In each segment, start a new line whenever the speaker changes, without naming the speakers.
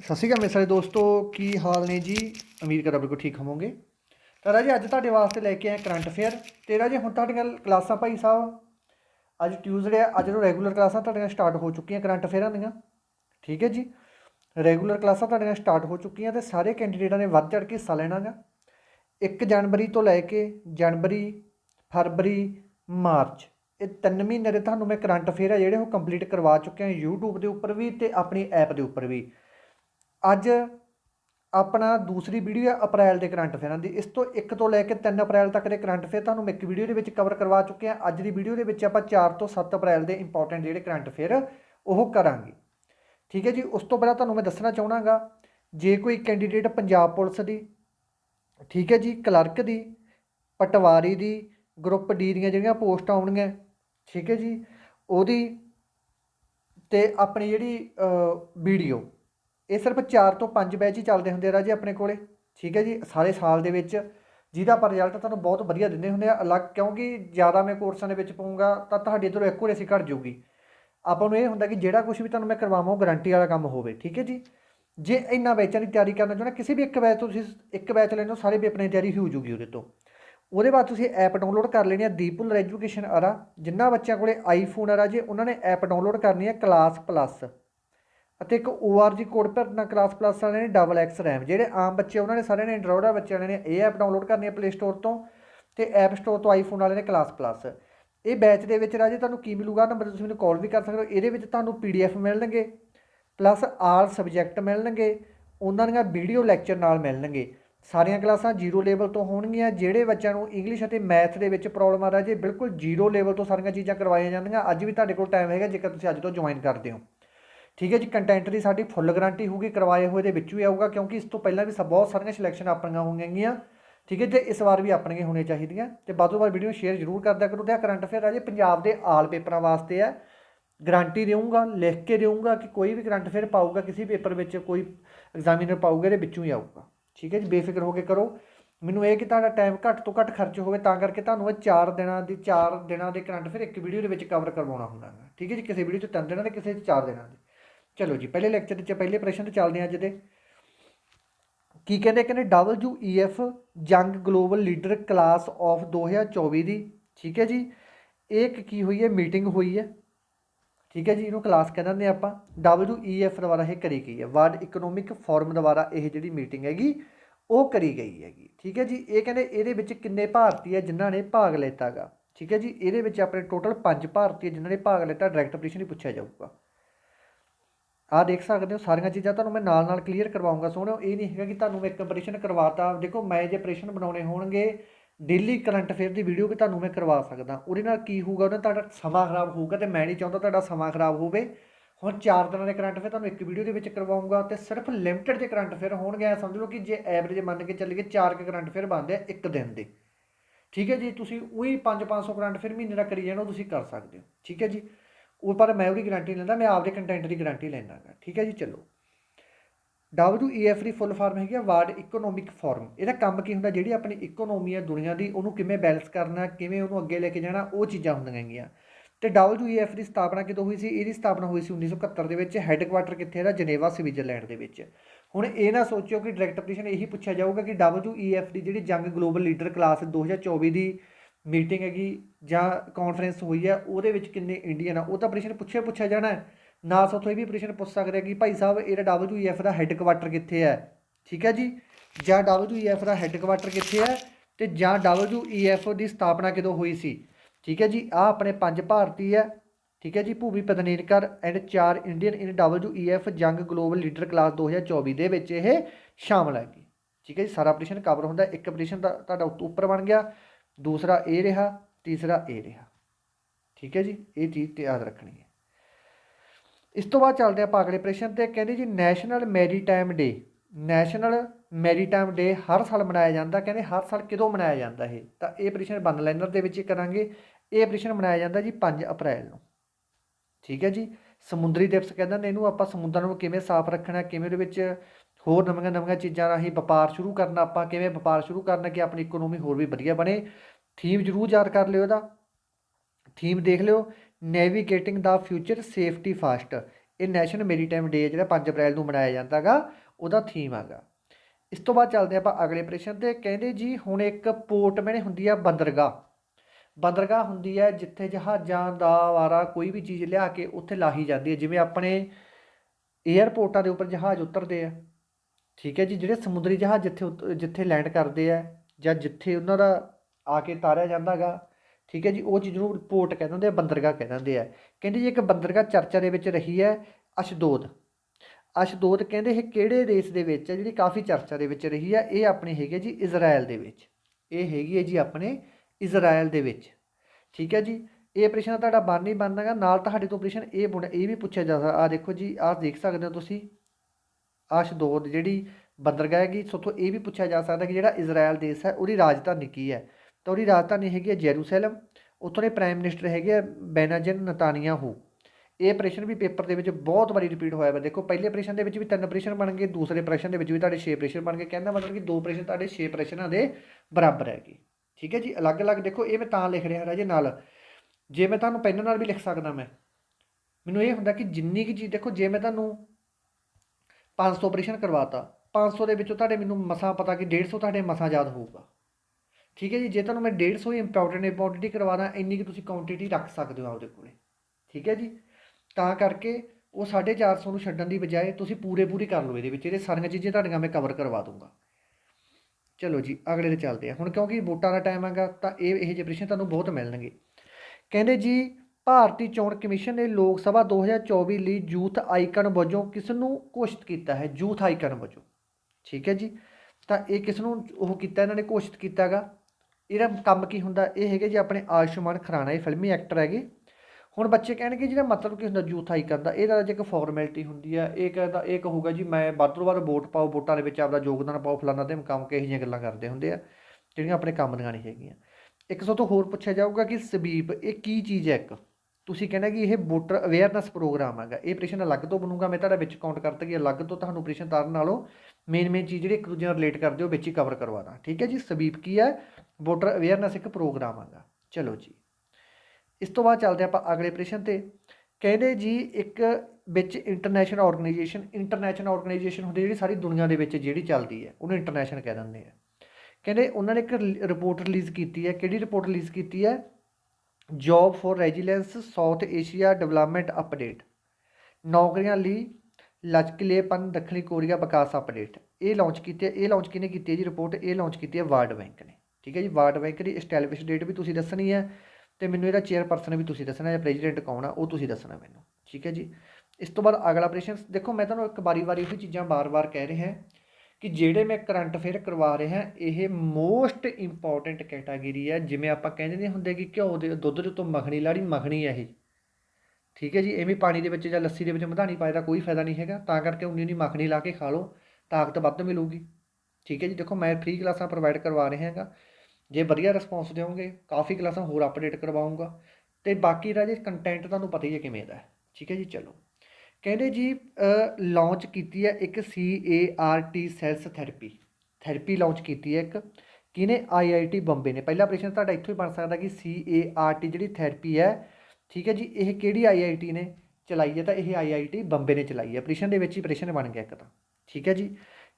ਸਤਿ ਸ਼੍ਰੀ ਅਕਾਲ ਮੇਰੇ ਸਾਰੇ ਦੋਸਤੋ, ਕੀ ਹਾਲ ਨੇ ਜੀ? ਉਮੀਦ ਕਰਦਾ ਬਿਲਕੁਲ ਠੀਕ ਹੋਵੋਗੇ। ਤਾਂ ਰਾਜੇ, ਅੱਜ ਤੁਹਾਡੇ ਵਾਸਤੇ ਲੈ ਕੇ ਆਏ ਕਰੰਟ ਅਫੇਅਰ ਤੇ ਰਾਜੇ, ਹੁਣ ਤੁਹਾਡੀਆਂ ਕਲਾਸਾਂ ਭਾਈ ਸਾਹਿਬ, ਅੱਜ ਟਿਊਜ਼ਡੇ ਆ, ਅੱਜ ਤੋਂ ਰੈਗੂਲਰ ਕਲਾਸਾਂ ਤੁਹਾਡੀਆਂ ਸਟਾਰਟ ਹੋ ਚੁੱਕੀਆਂ ਕਰੰਟ ਅਫੇਅਰਾਂ ਦੀਆਂ। ਠੀਕ ਹੈ ਜੀ? ਰੈਗੂਲਰ ਕਲਾਸਾਂ ਤੁਹਾਡੀਆਂ ਸਟਾਰਟ ਹੋ ਚੁੱਕੀਆਂ ਤੇ ਸਾਰੇ ਕੈਂਡੀਡੇਟਾਂ ਨੇ ਵੱਧ ਚੜ ਕੇ ਹਿੱਸਾ ਲੈਣਾ ਗਾ। 1 ਜਨਵਰੀ ਤੋਂ ਲੈ ਕੇ ਜਨਵਰੀ, ਫਰਵਰੀ, ਮਾਰਚ, ਇਹ ਤਿੰਨ ਮਹੀਨੇ ਦੇ ਤੁਹਾਨੂੰ ਮੈਂ ਕਰੰਟ ਅਫੇਅਰ ਆ ਜਿਹੜੇ ਉਹ ਕੰਪਲੀਟ ਕਰਵਾ ਚੁੱਕਿਆ YouTube ਦੇ ਉੱਪਰ ਵੀ ਤੇ ਆਪਣੀ ਐਪ ਦੇ ਉੱਪਰ ਵੀ। ਅੱਜ ਆਪਣਾ ਦੂਸਰੀ ਵੀਡੀਓ ਹੈ ਅਪ੍ਰੈਲ ਦੇ ਕਰੰਟ ਅਫੇਅਰਾਂ ਦੀ। ਇਸ ਤੋਂ 1 ਤੋਂ ਲੈ ਕੇ 3 ਅਪ੍ਰੈਲ ਤੱਕ ਦੇ ਕਰੰਟ ਅਫੇਅਰ ਤੁਹਾਨੂੰ ਮੈਂ ਇੱਕ ਵੀਡੀਓ ਦੇ ਵਿੱਚ ਕਵਰ ਕਰਵਾ ਚੁੱਕੇ ਹਾਂ। ਅੱਜ ਦੀ ਵੀਡੀਓ ਦੇ ਵਿੱਚ ਆਪਾਂ 4 ਤੋਂ 7 ਅਪ੍ਰੈਲ ਦੇ ਇੰਪੋਰਟੈਂਟ ਜਿਹੜੇ ਕਰੰਟ ਅਫੇਅਰ ਉਹ ਕਰਾਂਗੇ। ਠੀਕ ਹੈ ਜੀ, ਉਸ ਤੋਂ ਪਹਿਲਾਂ ਤੁਹਾਨੂੰ ਮੈਂ ਦੱਸਣਾ ਚਾਹਣਾਗਾ ਜੇ ਕੋਈ ਕੈਂਡੀਡੇਟ ਪੰਜਾਬ ਪੁਲਿਸ ਦੀ, ਠੀਕ ਹੈ ਜੀ ਕਲਰਕ ਦੀ, ਪਟਵਾਰੀ ਦੀ ਗਰੁੱਪ ਡੀ ਦੀਆਂ ਜਿਹੜੀਆਂ ਪੋਸਟਾਂ ਆਉਣਗੀਆਂ, ਠੀਕ ਹੈ ਜੀ, ਉਹਦੀ ਤੇ ਆਪਣੀ ਜਿਹੜੀ ਵੀਡੀਓ ਇਹ ਸਿਰਫ 4 ਤੋਂ 5 ਬੈਚ ਹੀ ਚੱਲਦੇ ਹੁੰਦੇ ਆ ਰਾਜੇ ਆਪਣੇ ਕੋਲੇ। ਠੀਕ ਹੈ ਜੀ, ਸਾਰੇ ਸਾਲ ਦੇ ਵਿੱਚ ਜਿਹਦਾ ਪਰ ਰਿਜ਼ਲਟ ਤੁਹਾਨੂੰ ਬਹੁਤ ਵਧੀਆ ਦਿੰਦੇ ਹੁੰਦੇ ਆ। ਅਲੱਗ ਕਿਉਂਕਿ ਜ਼ਿਆਦਾ ਮੈਂ ਕੋਰਸਾਂ ਦੇ ਵਿੱਚ ਪਾਉਂਗਾ ਤਾਂ ਤੁਹਾਡੀ ਇਧਰੋਂ ਐਕੂਰੇਸੀ ਘਟ ਜਾਊਗੀ। ਆਪਾਂ ਨੂੰ ਇਹ ਹੁੰਦਾ ਕਿ ਜਿਹੜਾ ਕੁਝ ਵੀ ਤੁਹਾਨੂੰ ਮੈਂ ਕਰਵਾਵਾਂ ਉਹ ਗਾਰੰਟੀ ਵਾਲਾ ਕੰਮ ਹੋਵੇ। ਠੀਕ ਹੈ ਜੀ, ਜੇ ਇੰਨਾ ਬੈਚਾਂ ਦੀ ਤਿਆਰੀ ਕਰਨਾ ਚਾਹੁੰਦਾ ਕਿਸੇ ਵੀ ਇੱਕ ਬੈਚ ਤੋਂ ਤੁਸੀਂ ਇੱਕ ਬੈਚ ਲੈਣੋ ਸਾਰੇ ਪੇਪਰਾਂ ਦੀ ਤਿਆਰੀ ਹੋ ਜੂਗੀ ਉਹਦੇ ਤੋਂ। ਉਹਦੇ ਬਾਅਦ ਤੁਸੀਂ ਐਪ ਡਾਊਨਲੋਡ ਕਰ ਲੈਣੀ ਹੈ ਦੀਪੁਲ ਐਜੂਕੇਸ਼ਨ ਅਰਾ ਜਿੰਨਾ ਬੱਚਿਆਂ ਕੋਲੇ ਆਈਫੋਨ ਅਰਾ ਜੇ ਉਹਨਾਂ ਨੇ ਐਪ ਡਾਊਨਲੋਡ ਕਰਨੀ ਹੈ ਕਲਾਸ ਪਲੱਸ ਅਤੇ ਇੱਕ ORG ਕੋਡ ਭਰਨਾ ਕਲਾਸ ਪਲੱਸ ਵਾਲਿਆਂ ਨੇ ਡਬਲ ਐਕਸ ਰੈਮ ਜਿਹੜੇ ਆਮ ਬੱਚੇ ਉਹਨਾਂ ਨੇ ਸਾਰਿਆਂ ਨੇ ਐਂਡਰੋਇਡ ਵਾਲੇ ਬੱਚਿਆਂ ਨੇ ਇਹ ਐਪ ਡਾਊਨਲੋਡ ਕਰਨੀ ਹੈ ਪਲੇ ਸਟੋਰ ਤੋਂ ਤੇ ਐਪ ਸਟੋਰ ਤੋਂ ਆਈਫੋਨ ਵਾਲਿਆਂ ਨੇ ਕਲਾਸ ਪਲੱਸ ਇਹ ਬੈਚ ਦੇ ਵਿੱਚ ਰਾਜੇ ਤੁਹਾਨੂੰ ਕੀ ਮਿਲੂਗਾ? ਨੰਬਰ ਤੁਸੀਂ ਮੈਨੂੰ ਕਾਲ ਵੀ ਕਰ ਸਕਦੇ ਹੋ। ਇਹਦੇ ਵਿੱਚ ਤੁਹਾਨੂੰ ਪੀਡੀਐਫ ਮਿਲਣਗੇ ਪਲੱਸ ਆਲ ਸਬਜੈਕਟ ਮਿਲਣਗੇ, ਉਹਨਾਂ ਦੀਆਂ ਵੀਡੀਓ ਲੈਕਚਰ ਨਾਲ ਮਿਲਣਗੇ। ਸਾਰੀਆਂ ਕਲਾਸਾਂ ਜ਼ੀਰੋ ਲੈਵਲ ਤੋਂ ਹੋਣਗੀਆਂ, ਜਿਹੜੇ ਬੱਚਿਆਂ ਨੂੰ ਇੰਗਲਿਸ਼ ਅਤੇ ਮੈਥ ਦੇ ਵਿੱਚ ਪ੍ਰੋਬਲਮ ਆ ਰਹੀ ਜੇ ਬਿਲਕੁਲ ਜ਼ੀਰੋ ਲੈਵਲ ਤੋਂ ਸਾਰੀਆਂ ਚੀਜ਼ਾਂ ਕਰਵਾਈਆਂ ਜਾਂਦੀਆਂ। ਅੱਜ ਵੀ ਤੁਹਾਡੇ ਕੋਲ ਟਾਈਮ ਹੈਗਾ, ਜੇਕਰ ਤੁਸੀਂ ਅੱਜ ਤੋਂ ਜੁਆਇਨ ਕਰਦੇ ਹੋ। ਠੀਕ ਹੈ ਜੀ ਕੰਟੈਂਟ ਦੀ ਸਾਡੀ ਫੁੱਲ ਗਾਰੰਟੀ ਹੋਊਗੀ, ਕਰਵਾਏ ਹੋਏ ਦੇ ਵਿੱਚ ਵੀ ਆਊਗਾ, ਕਿਉਂਕਿ ਇਸ ਤੋਂ ਪਹਿਲਾਂ ਵੀ ਸਭ ਬਹੁਤ ਸਾਰੀਆਂ ਸਿਲੈਕਸ਼ਨ ਆਪਣੀਆਂ ਹੋਣਗੀਆਂ ਠੀਕ ਹੈ ਤੇ ਇਸ ਵਾਰ ਵੀ ਆਪਣੀਆਂ ਹੋਣੀਆਂ ਚਾਹੀਦੀਆਂ। ਤੇ ਵੱਧ ਤੋਂ ਵੱਧ ਵੀਡੀਓ ਸ਼ੇਅਰ ਜ਼ਰੂਰ ਕਰਦਿਆ ਕਰੋ। ਤੇ ਕਰੰਟ ਅਫੇਅਰ ਆ ਜੇ, ਪੰਜਾਬ ਦੇ ਆਲ ਪੇਪਰਾਂ ਵਾਸਤੇ ਹੈ ਗਾਰੰਟੀ ਦੇਵਾਂਗਾ ਲਿਖ ਕੇ ਦੇਵਾਂਗਾ ਕਿ ਕੋਈ ਵੀ ਕਰੰਟ ਅਫੇਅਰ ਪਾਊਗਾ, ਕਿਸੇ ਪੇਪਰ ਵਿੱਚ ਕੋਈ ਐਗਜ਼ਾਮੀਨਰ ਪਾਊਗਾ, ਇਹਦੇ ਵਿੱਚੋਂ ਹੀ ਆਊਗਾ। ਠੀਕ ਹੈ ਜੀ, ਬੇਫਿਕਰ ਹੋ ਕੇ ਕਰੋ। ਮੈਨੂੰ ਇਹ ਕਿ ਤੁਹਾਡਾ ਟਾਈਮ ਘੱਟ ਤੋਂ ਘੱਟ ਖਰਚ ਹੋਵੇ, ਤਾਂ ਕਰਕੇ ਤੁਹਾਨੂੰ ਇਹ 4 ਦਿਨਾਂ ਦੀ 4 ਦਿਨਾਂ ਦੇ ਕਰੰਟ ਫਿਰ ਇੱਕ ਵੀਡੀਓ ਦੇ ਵਿੱਚ ਕਵਰ ਕਰਵਾਉਣਾ ਹੁੰਦਾ ਹੈ ਠੀਕ ਹੈ ਜੀ, ਕਿਸੇ ਵੀਡੀਓ 'ਚ 3 ਦਿਨਾਂ ਦੇ ਕਿਸੇ 'ਚ 4 ਦਿਨਾਂ ਦੇ। ਚਲੋ ਜੀ, ਪਹਿਲੇ ਲੈਕਚਰ ਦੇ ਚ ਪਹਿਲੇ ਪ੍ਰਸ਼ਨ ਤੇ ਚੱਲਦੇ ਹਾਂ ਅੱਜ ਦੇ। ਕੀ ਕਹਿੰਦੇ ਕਹਿੰਦੇ WEF young global leader class of 2024 ਦੀ। ਠੀਕ ਹੈ ਜੀ, ਇਹ ਇੱਕ ਕੀ ਹੋਈ ਹੈ? ਮੀਟਿੰਗ ਹੋਈ ਹੈ। ਠੀਕ ਹੈ ਜੀ, ਇਹਨੂੰ ਕਲਾਸ ਕਹਿੰਦੇ ਨੇ ਆਪਾਂ। WEF ਦੁਆਰਾ ਇਹ ਕਰੀ ਗਈ ਹੈ। ਵਰਲਡ ਇਕਨੋਮਿਕ ਫੋਰਮ ਦੁਆਰਾ ਇਹ ਜਿਹੜੀ ਮੀਟਿੰਗ ਹੈਗੀ, ਉਹ ਕਰੀ ਗਈ ਹੈਗੀ। ਠੀਕ ਹੈ ਜੀ, ਇਹ ਕਹਿੰਦੇ ਇਹਦੇ ਵਿੱਚ ਕਿੰਨੇ ਭਾਰਤੀ ਹੈ ਜਿਨ੍ਹਾਂ ਨੇ ਭਾਗ ਲਿੱਤਾਗਾ ਠੀਕ ਹੈ ਜੀ, ਇਹਦੇ ਵਿੱਚ ਆਪਣੇ ਟੋਟਲ 5 ਭਾਰਤੀ ਹੈ ਜਿਨ੍ਹਾਂ ਨੇ ਭਾਗ ਲਿੱਤਾ। ਡਾਇਰੈਕਟ ਪ੍ਰਸ਼ਨ ਹੀ ਪੁੱਛਿਆ ਜਾਊਗਾ। ਆਹ ਦੇਖ ਸਕਦੇ ਹੋ, ਸਾਰੀਆਂ ਚੀਜ਼ਾਂ ਤੁਹਾਨੂੰ ਮੈਂ ਨਾਲ ਨਾਲ ਕਲੀਅਰ ਕਰਵਾਉਂਗਾ। ਸੋਹਣਿਓ, ਇਹ ਨਹੀਂ ਹੈਗਾ ਕਿ ਤੁਹਾਨੂੰ ਮੈਂ ਇੱਕ ਆਪਰੇਸ਼ਨ ਕਰਵਾਤਾ। ਦੇਖੋ, ਮੈਂ ਜੇ ਆਪਰੇਸ਼ਨ ਬਣਾਉਣੇ ਹੋਣਗੇ ਡੇਲੀ ਕਰੰਟ ਅਫੇਅਰ ਦੀ ਵੀਡੀਓ ਵੀ ਤੁਹਾਨੂੰ ਮੈਂ ਕਰਵਾ ਸਕਦਾ। ਉਹਦੇ ਨਾਲ ਕੀ ਹੋਊਗਾ ਉਹਨੇ ਤੁਹਾਡਾ ਸਮਾਂ ਖਰਾਬ ਹੋਊਗਾ ਤੇ ਮੈਂ ਨਹੀਂ ਚਾਹੁੰਦਾ ਤੁਹਾਡਾ ਸਮਾਂ ਖਰਾਬ ਹੋਵੇ। ਹੁਣ ਚਾਰ ਦਿਨਾਂ ਦੇ ਕਰੰਟ ਅਫੇਅਰ ਤੁਹਾਨੂੰ ਇੱਕ ਵੀਡੀਓ ਦੇ ਵਿੱਚ ਕਰਵਾਉਂਗਾ ਤੇ ਸਿਰਫ ਲਿਮਟਿਡ ਜੇ ਕਰੰਟ ਅਫੇਅਰ ਹੋਣਗੇ, ਐਂ ਸਮਝ ਲਓ ਕਿ ਜੇ ਐਵਰੇਜ ਮੰਨ ਕੇ ਚੱਲੀਏ ਚਾਰ ਕੇ ਕਰੰਟ ਅਫੇਅਰ ਬਣਦੇ ਆ ਇੱਕ ਦਿਨ ਦੇ। ਠੀਕ ਹੈ ਜੀ, ਤੁਸੀਂ ਉਹੀ 5-500 ਕਰੰਟ ਅਫੇਅਰ ਮਹੀਨੇ ਦਾ ਕਰੀ ਜਾਣਾ, ਉਹ ਤੁਸੀਂ ਕਰ ਸਕਦੇ ਹੋ। ਠੀਕ ਹੈ ਜੀ? ਉਹ ਪਰ ਮੈਂ ਉਹਦੀ ਗਾਰੰਟੀ ਲੈਂਦਾ, ਮੈਂ ਆਪਦੇ ਕੰਟੈਂਟ ਦੀ ਗਾਰੰਟੀ ਲੈਂਦਾ ਗਾ ਠੀਕ ਹੈ ਜੀ, ਚਲੋ। WEF ਦੀ ਫੁੱਲ ਫਾਰਮ ਹੈਗੀ ਆ ਵਰਲਡ ਇਕਨੋਮਿਕ ਫੋਰਮ ਇਹਦਾ ਕੰਮ ਕੀ ਹੁੰਦਾ, ਜਿਹੜੀ ਆਪਣੀ ਇਕਨੋਮੀ ਹੈ ਦੁਨੀਆ ਦੀ, ਉਹਨੂੰ ਕਿਵੇਂ ਬੈਲੈਂਸ ਕਰਨਾ, ਕਿਵੇਂ ਉਹਨੂੰ ਅੱਗੇ ਲੈ ਕੇ ਜਾਣਾ, ਉਹ ਚੀਜ਼ਾਂ ਹੁੰਦੀਆਂ ਹੈਗੀਆਂ। ਤੇ WEF ਦੀ ਸਥਾਪਨਾ ਕਿਦੋਂ ਹੋਈ ਸੀ? ਇਹਦੀ ਸਥਾਪਨਾ ਹੋਈ ਸੀ 1971 ਦੇ ਵਿੱਚ ਹੈੱਡਕੁਆਟਰ ਕਿੱਥੇ ਇਹਦਾ ਜਨੇਵਾ, ਸਵਿਟਜ਼ਰਲੈਂਡ ਦੇ ਵਿੱਚ। ਹੁਣ ਇਹ ਨਾ ਸੋਚਿਓ ਕਿ ਡਾਇਰੈਕਟ ਪਟੀਸ਼ਨ ਇਹੀ ਪੁੱਛਿਆ ਜਾਊਗਾ ਕਿ WEF ਦੀ ਜਿਹੜੀ ਜੰਗ ਗਲੋਬਲ ਲੀਡਰ ਕਲਾਸ 2024 ਦੀ ਮੀਟਿੰਗ ਹੈਗੀ ਜਾਂ ਕਾਨਫਰੰਸ ਹੋਈ ਹੈ ਉਹਦੇ ਵਿੱਚ ਕਿੰਨੇ ਇੰਡੀਅਨ ਆ, ਉਹ ਤਾਂ ਆਪਰੇਸ਼ਨ ਪੁੱਛਿਆ ਪੁੱਛਿਆ ਜਾਣਾ ਨਾ ਨਾਲ ਸਾਥੋਂ ਇਹ ਵੀ ਆਪਰੇਸ਼ਨ ਪੁੱਛ ਸਕਦੇ ਕਿ ਭਾਈ ਸਾਹਿਬ ਇਹਦਾ WEF ਦਾ ਹੈੱਡਕੁਆਟਰ ਕਿੱਥੇ ਹੈ? ਠੀਕ ਹੈ ਜੀ? ਜਾਂ WEF ਦਾ ਹੈੱਡਕੁਆਟਰ ਕਿੱਥੇ ਹੈ? ਤੇ ਜਾਂ WEF ਦੀ ਸਥਾਪਨਾ ਕਦੋਂ ਹੋਈ ਸੀ? ਠੀਕ ਹੈ ਜੀ? ਆ ਆਪਣੇ ਪੰਜ ਭਾਰਤੀ ਹੈ ਠੀਕ ਹੈ ਜੀ? ਭੂਵੀ ਪਦਨੇਰਕਰ ਐਂਡ ਚਾਰ Indian in WEF young global leader class 2024 ਦੇ ਵਿੱਚ ਇਹ ਸ਼ਾਮਲ ਹੈਗੀ। ਠੀਕ ਹੈ ਜੀ? ਸਾਰਾ ਆਪਰੇਸ਼ਨ ਕਵਰ ਹੁੰਦਾ, ਇੱਕ ਆਪਰੇਸ਼ਨ ਦਾ ਤੁਹਾਡਾ ਉੱਪਰ ਬਣ ਗਿਆ। ਦੂਸਰਾ ਇਹ ਰਿਹਾ, ਤੀਸਰਾ ਇਹ ਰਿਹਾ। ਠੀਕ ਹੈ ਜੀ, ਇਹ ਚੀਜ਼ ਤੇ ਯਾਦ ਰੱਖਣੀ ਹੈ। ਇਸ ਤੋਂ ਬਾਅਦ ਚੱਲਦੇ ਆਪਾਂ ਅਗਲੇ ਪ੍ਰਸ਼ਨ ਤੇ। ਕਹਿੰਦੇ ਜੀ national maritime day national maritime day ਹਰ ਸਾਲ ਮਨਾਇਆ ਜਾਂਦਾ। ਕਹਿੰਦੇ ਹਰ ਸਾਲ ਕਦੋਂ ਮਨਾਇਆ ਜਾਂਦਾ ਇਹ? ਤਾਂ ਇਹ ਪ੍ਰਸ਼ਨ ਵਨ ਲਾਈਨਰ ਦੇ ਵਿੱਚ ਹੀ ਕਰਾਂਗੇ। ਇਹ ਪ੍ਰਸ਼ਨ ਮਨਾਇਆ ਜਾਂਦਾ ਜੀ 5 ਅਪ੍ਰੈਲ ਨੂੰ। ਠੀਕ ਹੈ ਜੀ, ਸਮੁੰਦਰੀ ਦਿਵਸ ਕਹਿੰਦੇ ਨੇ, ਇਹਨੂੰ ਆਪਾਂ ਸਮੁੰਦਰ ਨੂੰ ਕਿਵੇਂ ਸਾਫ਼ ਰੱਖਣਾ, ਕਿਵੇਂ ਉਹਦੇ ਵਿੱਚ ਹੋਰ ਨਵੀਆਂ ਨਵੀਆਂ ਚੀਜ਼ਾਂ ਰਾਹੀਂ ਵਪਾਰ ਸ਼ੁਰੂ ਕਰਨਾ, ਆਪਾਂ ਕਿਵੇਂ ਵਪਾਰ ਸ਼ੁਰੂ ਕਰਨਾ, ਕਿ ਆਪਣੀ ਇਕਨੋਮੀ ਹੋਰ ਵੀ ਵਧੀਆ ਬਣੇ। ਥੀਮ ਜ਼ਰੂਰ ਯਾਦ ਕਰ ਲਿਓ ਇਹਦਾ। ਥੀਮ ਦੇਖ ਲਿਓ, navigating the future safety first. ਇਹ ਨੈਸ਼ਨਲ ਮੈਰੀਟਾਈਮ ਡੇ ਜਿਹੜਾ 5 ਅਪ੍ਰੈਲ ਨੂੰ ਮਨਾਇਆ ਜਾਂਦਾਗਾ ਉਹਦਾ ਥੀਮ ਹੈਗਾ ਇਸ ਤੋਂ ਬਾਅਦ ਚੱਲਦੇ ਆਪਾਂ ਅਗਲੇ ਪ੍ਰਸ਼ਨ ਤੇ। ਕਹਿੰਦੇ ਜੀ, ਹੁਣ ਇੱਕ ਪੋਰਟ ਮੈਨੇ ਹੁੰਦੀ ਆ ਬੰਦਰਗਾਹ। ਬੰਦਰਗਾਹ ਹੁੰਦੀ ਹੈ ਜਿੱਥੇ ਜਹਾਜ਼ਾਂ ਦਾ ਵਾਰਾ ਕੋਈ ਵੀ ਚੀਜ਼ ਲਿਆ ਕੇ ਉੱਥੇ ਲਾਹੀ ਜਾਂਦੀ ਹੈ ਜਿਵੇਂ ਆਪਣੇ 에ਅਰਪੋਰਟਾਂ ਦੇ ਉੱਪਰ ਜਹਾਜ਼ ਉਤਰਦੇ ਆ। ਠੀਕ ਹੈ ਜੀ, ਜਿਹੜੇ ਸਮੁੰਦਰੀ ਜਹਾਜ਼ ਜਿੱਥੇ ਉਤ- ਜਿੱਥੇ ਲੈਂਡ ਕਰਦੇ ਆ ਜਾਂ ਜਿੱਥੇ ਉਹਨਾਂ ਦਾ ਆ ਕੇ ਤਾਰਿਆ ਜਾਂਦਾਗਾ। ਠੀਕ ਹੈ ਜੀ, ਉਹ ਚੀਜ਼ ਨੂੰ ਰਿਪੋਰਟ ਕਹਿ ਦਿੰਦੇ ਆ, ਬੰਦਰਗਾਹ ਕਹਿ ਦਿੰਦੇ ਆ। ਕਹਿੰਦੇ ਜੀ, ਇੱਕ ਬੰਦਰਗਾਹ ਚਰਚਾ ਦੇ ਵਿੱਚ ਰਹੀ ਹੈ ਅਸ਼ਦੋਦ ਅਸ਼ਦੋਦ ਕਹਿੰਦੇ ਇਹ ਕਿਹੜੇ ਦੇਸ਼ ਦੇ ਵਿੱਚ ਹੈ, ਜਿਹੜੀ ਕਾਫੀ ਚਰਚਾ ਦੇ ਵਿੱਚ ਰਹੀ ਹੈ, ਇਹ ਆਪਣੀ ਹੈਗੀ ਹੈ ਜੀ ਇਜ਼ਰਾਈਲ ਦੇ ਵਿੱਚ। ਇਹ ਹੈਗੀ ਹੈ ਜੀ ਆਪਣੇ ਇਜ਼ਰਾਈਲ ਦੇ ਵਿੱਚ। ਠੀਕ ਹੈ ਜੀ, ਇਹ ਪ੍ਰਸ਼ਨ ਤੁਹਾਡਾ ਬਣ ਨਹੀਂ ਬਣਦਾਗਾ, ਨਾਲ ਤੁਹਾਡੇ ਤੋਂ ਪ੍ਰਸ਼ਨ ਇਹ ਬੁਣ ਇਹ ਵੀ ਪੁੱਛਿਆ ਜਾ ਸਕਦਾ ਆ ਦੇਖੋ ਜੀ, ਆਹ ਦੇਖ ਸਕਦੇ ਹੋ ਤੁਸੀਂ। ਅਸ਼ਦੋਦ ਜਿਹੜੀ ਬੰਦਰਗਾਹ ਹੈਗੀ, ਸੋ ਤੋਂ ਇਹ ਵੀ ਪੁੱਛਿਆ ਜਾ ਸਕਦਾ ਕਿ ਜਿਹੜਾ ਇਜ਼ਰਾਈਲ ਦੇਸ਼ ਹੈ, ਉਹਦੀ ਰਾਜਧਾਨੀ ਕੀ ਹੈ। ਤਾਂ ਉਹਦੀ ਰਾਜਧਾਨੀ ਹੈਗੀ ਹੈ ਜੈਰੂਸਲਮ, ਉੱਥੋਂ ਦੇ ਪ੍ਰਾਈਮ ਮਿਨਿਸਟਰ ਹੈਗੇ ਆ ਬੈਨਾਜਨ ਨਤਾਨੀਆਹੂ। ਇਹ ਪ੍ਰਸ਼ਨ ਵੀ ਪੇਪਰ ਦੇ ਵਿੱਚ ਬਹੁਤ ਵਾਰੀ ਰਿਪੀਟ ਹੋਇਆ ਵਾ। ਦੇਖੋ, ਪਹਿਲੇ ਪ੍ਰਸ਼ਨ ਦੇ ਵਿੱਚ ਵੀ ਤਿੰਨ ਪ੍ਰਸ਼ਨ ਬਣ ਗਏ, ਦੂਸਰੇ ਪ੍ਰਸ਼ਨ ਦੇ ਵਿੱਚ ਵੀ ਤੁਹਾਡੇ 6 ਪ੍ਰਸ਼ਨ ਬਣ ਗਏ। ਕਹਿੰਦਾ ਮਤਲਬ ਕਿ ਦੋ ਪ੍ਰਸ਼ਨ ਤੁਹਾਡੇ 6 ਪ੍ਰਸ਼ਨਾਂ ਦੇ ਬਰਾਬਰ ਹੈਗੇ ਠੀਕ ਹੈ ਜੀ? ਅਲੱਗ-ਅਲੱਗ ਦੇਖੋ, ਇਹ ਮੈਂ ਤਾਂ ਲਿਖ ਰਿਹਾ ਰਾਜੇ ਨਾਲ। ਜੇ ਮੈਂ ਤੁਹਾਨੂੰ ਪੈਨ ਨਾਲ ਵੀ ਲਿਖ ਸਕਦਾ ਮੈਂ। ਮੈਨੂੰ ਇਹ ਹੁੰਦਾ ਕਿ ਜਿੰਨੀ ਕੀ ਚੀਜ਼, ਦੇਖੋ, ਜੇ ਮੈਂ ਤੁਹਾਨੂੰ 500 ਪ੍ਰਸ਼ਨ ਕਰਵਾਤਾ 500 ਦੇ ਵਿੱਚੋਂ ਤੁਹਾਡੇ ਮੈਨੂੰ ਮਸਾਂ ਪਤਾ ਕਿ 150 ਤੁਹਾਡੇ ਮਸਾਂ ਯਾਦ ਹੋਊਗਾ। ਠੀਕ ਹੈ ਜੀ, ਜੇ ਤੁਹਾਨੂੰ ਮੈਂ 150 ਹੀ ਇੰਪੋਰਟੈਂਟ ਇੰਪੋਰਟੈਂਟ ਹੀ ਕਰਵਾਦਾ, ਇੰਨੀ ਕਿ ਤੁਸੀਂ ਕੁਆਂਟੀਟੀ ਰੱਖ ਸਕਦੇ ਹੋ ਆਪਦੇ ਕੋਲੇ। ਠੀਕ ਹੈ ਜੀ? ਤਾਂ ਕਰਕੇ ਉਹ 450 ਨੂੰ ਛੱਡਣ ਦੀ ਬਜਾਏ ਤੁਸੀਂ ਪੂਰੇ ਪੂਰੀ ਕਰ ਲਓ ਇਹਦੇ ਵਿੱਚ, ਇਹਦੇ ਸਾਰੀਆਂ ਚੀਜ਼ਾਂ ਤੁਹਾਡੀਆਂ ਮੈਂ ਕਵਰ ਕਰਵਾ ਦੂੰਗਾ। ਚਲੋ ਜੀ, ਅਗਲੇ ਤੇ ਚੱਲਦੇ ਆ ਹੁਣ ਕਿਉਂਕਿ ਵੋਟਾਂ ਦਾ ਟਾਈਮ ਹੈਗਾ, ਤਾਂ ਇਹ ਇਹ ਜਿਹੇ ਪ੍ਰਸ਼ਨ ਤੁਹਾਨੂੰ ਬਹੁਤ ਮਿਲਣਗੇ। ਕਹਿੰਦੇ ਜੀ, ਭਾਰਤੀ ਚੋਣ ਕਮਿਸ਼ਨ ਨੇ ਲੋਕ ਸਭਾ 2024 ਲਈ ਯੂਥ ਆਈਕਨ ਵਜੋਂ ਕਿਸ ਨੂੰ ਘੋਸ਼ਿਤ ਕੀਤਾ ਹੈ? ਯੂਥ ਆਈਕਨ ਵਜੋਂ। ਠੀਕ ਹੈ ਜੀ? ਤਾਂ ਇਹ ਕਿਸ ਨੂੰ ਉਹ ਕੀਤਾ, ਇਹਨਾਂ ਨੇ ਘੋਸ਼ਿਤ ਕੀਤਾਗਾ ਇਹਦਾ ਕੰਮ ਕੀ ਹੁੰਦਾ? ਇਹ ਹੈਗੇ ਜੀ ਆਪਣੇ ਆਯੁਸ਼ਮਾਨ ਖਰਾਣਾ ਇਹ ਫਿਲਮੀ ਐਕਟਰ ਹੈਗੇ। ਹੁਣ ਬੱਚੇ ਕਹਿਣਗੇ ਜਿਹੜਾ ਮਤਲਬ ਕੀ ਹੁੰਦਾ ਯੂਥ ਆਈਕਨ ਦਾ। ਇਹਦਾ ਜੇ ਇੱਕ ਫਾਰਮੈਲਿਟੀ ਹੁੰਦੀ ਆ। ਇਹ ਕਹਿੰਦਾ ਇਹ ਕਹੂਗਾ ਜੀ, ਮੈਂ ਵੱਧ ਤੋਂ ਵੱਧ ਵੋਟ ਪਾਓ, ਵੋਟਾਂ ਦੇ ਵਿੱਚ ਆਪਦਾ ਯੋਗਦਾਨ ਪਾਓ ਫਲਾਣਾ ਤੇ ਮਕਾਮ ਕੇ ਇਹੋ ਜਿਹੀਆਂ ਗੱਲਾਂ ਕਰਦੇ ਹੁੰਦੇ ਆ, ਜਿਹੜੀਆਂ ਆਪਣੇ ਕੰਮ ਦੀਆਂ ਨਹੀਂ ਹੈਗੀਆਂ। ਇੱਕ ਸੌ ਤੋਂ ਹੋਰ ਪੁੱਛਿਆ ਜਾਊਗਾ ਕਿ ਸਬੀਪ ਇਹ ਕੀ ਚੀਜ਼ ਹੈ ਇੱਕ? ਤੁਸੀਂ ਕਹਿੰਦਾ ਕਿ ਇਹ ਵੋਟਰ ਅਵੇਅਰਨੈਸ ਪ੍ਰੋਗਰਾਮ ਹੈਗਾ। ਇਹ ਪ੍ਰਸ਼ਨ ਅਲੱਗ ਤੋਂ ਬਣੂਗਾ, ਮੈਂ ਤੁਹਾਡਾ ਵਿੱਚ ਕਾਊਂਟ ਕਰਤਾ ਕਿ ਅਲੱਗ ਤੋਂ ਤੁਹਾਨੂੰ ਪ੍ਰਸ਼ਨ ਤਾਰਨ ਨਾਲੋਂ ਮੇਨ ਮੇਨ ਚੀਜ਼ ਜਿਹੜੇ ਇੱਕ ਦੂਜੇ ਨਾਲ ਰਿਲੇਟ ਕਰਦੇ ਹੋ ਵਿੱਚ ਹੀ ਕਵਰ ਕਰਵਾਦਾ ਠੀਕ ਹੈ ਜੀ? ਸਬੀਪ ਕੀ ਹੈ? ਵੋਟਰ ਅਵੇਅਰਨੈਸ ਇੱਕ ਪ੍ਰੋਗਰਾਮ ਹੈਗਾ। ਚਲੋ ਜੀ। ਇਸ ਤੋਂ ਬਾਅਦ ਚੱਲਦੇ ਆਪਾਂ ਅਗਲੇ ਪ੍ਰਸ਼ਨ ਤੇ। ਕਹਿੰਦੇ ਜੀ, ਇੱਕ ਵਿੱਚ ਇੰਟਰਨੈਸ਼ਨਲ ਆਰਗੇਨਾਈਜੇਸ਼ਨ ਇੰਟਰਨੈਸ਼ਨਲ ਆਰਗੇਨਾਈਜੇਸ਼ਨ ਹੁੰਦੀ ਜਿਹੜੀ ਸਾਰੀ ਦੁਨੀਆ ਦੇ ਵਿੱਚ ਜਿਹੜੀ ਚੱਲਦੀ ਹੈ, ਉਹਨੂੰ ਇੰਟਰਨੈਸ਼ਨਲ ਕਹਿ ਦਿੰਦੇ ਆ। ਕਹਿੰਦੇ ਉਹਨਾਂ ਨੇ ਇੱਕ ਰਿਪੋਰਟ ਰਿਲੀਜ਼ ਕੀਤੀ ਹੈ। ਕਿਹੜੀ ਰਿਪੋਰਟ ਰਿਲੀਜ਼ ਕੀਤੀ ਹੈ? Job for resilience, South Asia development update. ਨੌਕਰੀਆਂ ਲਈ ਲਚਕੀਲੇਪਨ, ਦੱਖਣੀ ਕੋਰੀਆ ਵਿਕਾਸ ਅਪਡੇਟ। ਇਹ ਲਾਂਚ ਕੀਤੀ ਹੈ ਇਹ ਲਾਂਚ ਕਿਹਨੇ ਕੀਤੀ ਹੈ ਜੀ ਰਿਪੋਰਟ ਇਹ ਲਾਂਚ ਕੀਤੀ ਹੈ ਵਰਲਡ ਬੈਂਕ ਨੇ। ਠੀਕ ਹੈ ਜੀ ਵਰਲਡ ਬੈਂਕ ਦੀ ਐਸਟੈਬਲਿਸ਼ ਡੇਟ ਵੀ ਤੁਸੀਂ ਦੱਸਣੀ ਹੈ ਤੇ ਮੈਨੂੰ ਇਹਦਾ ਚੇਅਰਪਰਸਨ ਵੀ ਤੁਸੀਂ ਦੱਸਣਾ ਹੈ ਪ੍ਰੈਜ਼ੀਡੈਂਟ ਕੌਣ ਆ, ਉਹ ਤੁਸੀਂ ਦੱਸਣਾ ਮੈਨੂੰ। ਠੀਕ ਹੈ ਜੀ, ਇਸ ਤੋਂ ਬਾਅਦ ਅਗਲਾ ਪ੍ਰਸ਼ਨ, ਦੇਖੋ ਮੈਂ ਤੁਹਾਨੂੰ ਇੱਕ ਵਾਰੀ-ਵਾਰੀ ਉਹੀ ਚੀਜ਼ਾਂ ਬਾਰ-ਬਾਰ ਕਹਿ ਰਿਹਾ ਕਿ ਜਿਹੜੇ ਮੈਂ ਕਰੰਟ ਅਫੇਅਰ ਕਰਵਾ ਰਿਹਾ, ਇਹ ਮੋਸਟ ਇੰਪੋਰਟੈਂਟ ਕੈਟਾਗਰੀ ਹੈ ਜਿਵੇਂ ਆਪਾਂ ਕਹਿੰਦੇ ਨਹੀਂ ਹੁੰਦੇ ਕਿ ਘਿਓ ਦੇ ਦੁੱਧ ਦੇ ਉੱਤੋਂ ਮੱਖਣੀ ਲਾੜੀ ਮੱਖਣੀ ਹੈ ਇਹ। ਠੀਕ ਹੈ ਜੀ, ਐਵੇਂ ਪਾਣੀ ਦੇ ਵਿੱਚ ਜਾਂ ਲੱਸੀ ਦੇ ਵਿੱਚ ਮਧਾਣੀ ਪਾਏ ਦਾ ਕੋਈ ਫਾਇਦਾ ਨਹੀਂ ਹੈਗਾ, ਤਾਂ ਕਰਕੇ ਉਨੀ ਉਨੀ ਮੱਖਣੀ ਲਾ ਕੇ ਖਾ ਲਓ, ਤਾਕਤ ਵੱਧ ਮਿਲੂਗੀ। ਠੀਕ ਹੈ ਜੀ, ਦੇਖੋ ਮੈਂ ਫ੍ਰੀ ਕਲਾਸਾਂ ਪ੍ਰੋਵਾਈਡ ਕਰਵਾ ਰਿਹਾ ਹੈਗਾ, ਜੇ ਵਧੀਆ ਰਿਸਪੌਂਸ ਦਿਓਗੇ, ਕਾਫੀ ਕਲਾਸਾਂ ਹੋਰ ਅਪਡੇਟ ਕਰਵਾਉਂਗਾ। ਤੇ ਬਾਕੀ ਦਾ ਜੇ ਕੰਟੈਂਟ ਤੁਹਾਨੂੰ ਪਤਾ ਹੀ ਹੈ ਕਿਵੇਂ ਦਾ ਠੀਕ ਹੈ ਜੀ, ਚਲੋ। ਕਹਿੰਦੇ ਜੀ ਲਾਂਚ ਕੀਤੀ ਹੈ ਇੱਕ C A R T cells therapy therapy launch ਕੀਤੀ ਹੈ ਇੱਕ। ਕਿਨੇ ਆਈ ਆਈ ਟੀ ਬੰਬੇ ਨੇ। ਪਹਿਲਾ ਪ੍ਰਸ਼ਨ ਤੁਹਾਡਾ ਇੱਥੋਂ ਹੀ ਬਣ ਸਕਦਾ ਕਿ ਸੀ ਏ ਆਰ ਟੀ ਜਿਹੜੀ ਥੈਰੇਪੀ ਹੈ, ਠੀਕ ਹੈ ਜੀ, ਇਹ ਕਿਹੜੀ ਆਈ ਆਈ ਟੀ ਨੇ ਚਲਾਈ ਹੈ? ਤਾਂ ਇਹ ਆਈ ਆਈ ਟੀ ਬੰਬੇ ਨੇ ਚਲਾਈ ਹੈ। ਪ੍ਰਸ਼ਨ ਦੇ ਵਿੱਚ ਹੀ ਪ੍ਰਸ਼ਨ ਬਣ ਗਿਆ ਇੱਕ ਤਾਂ। ਠੀਕ ਹੈ ਜੀ।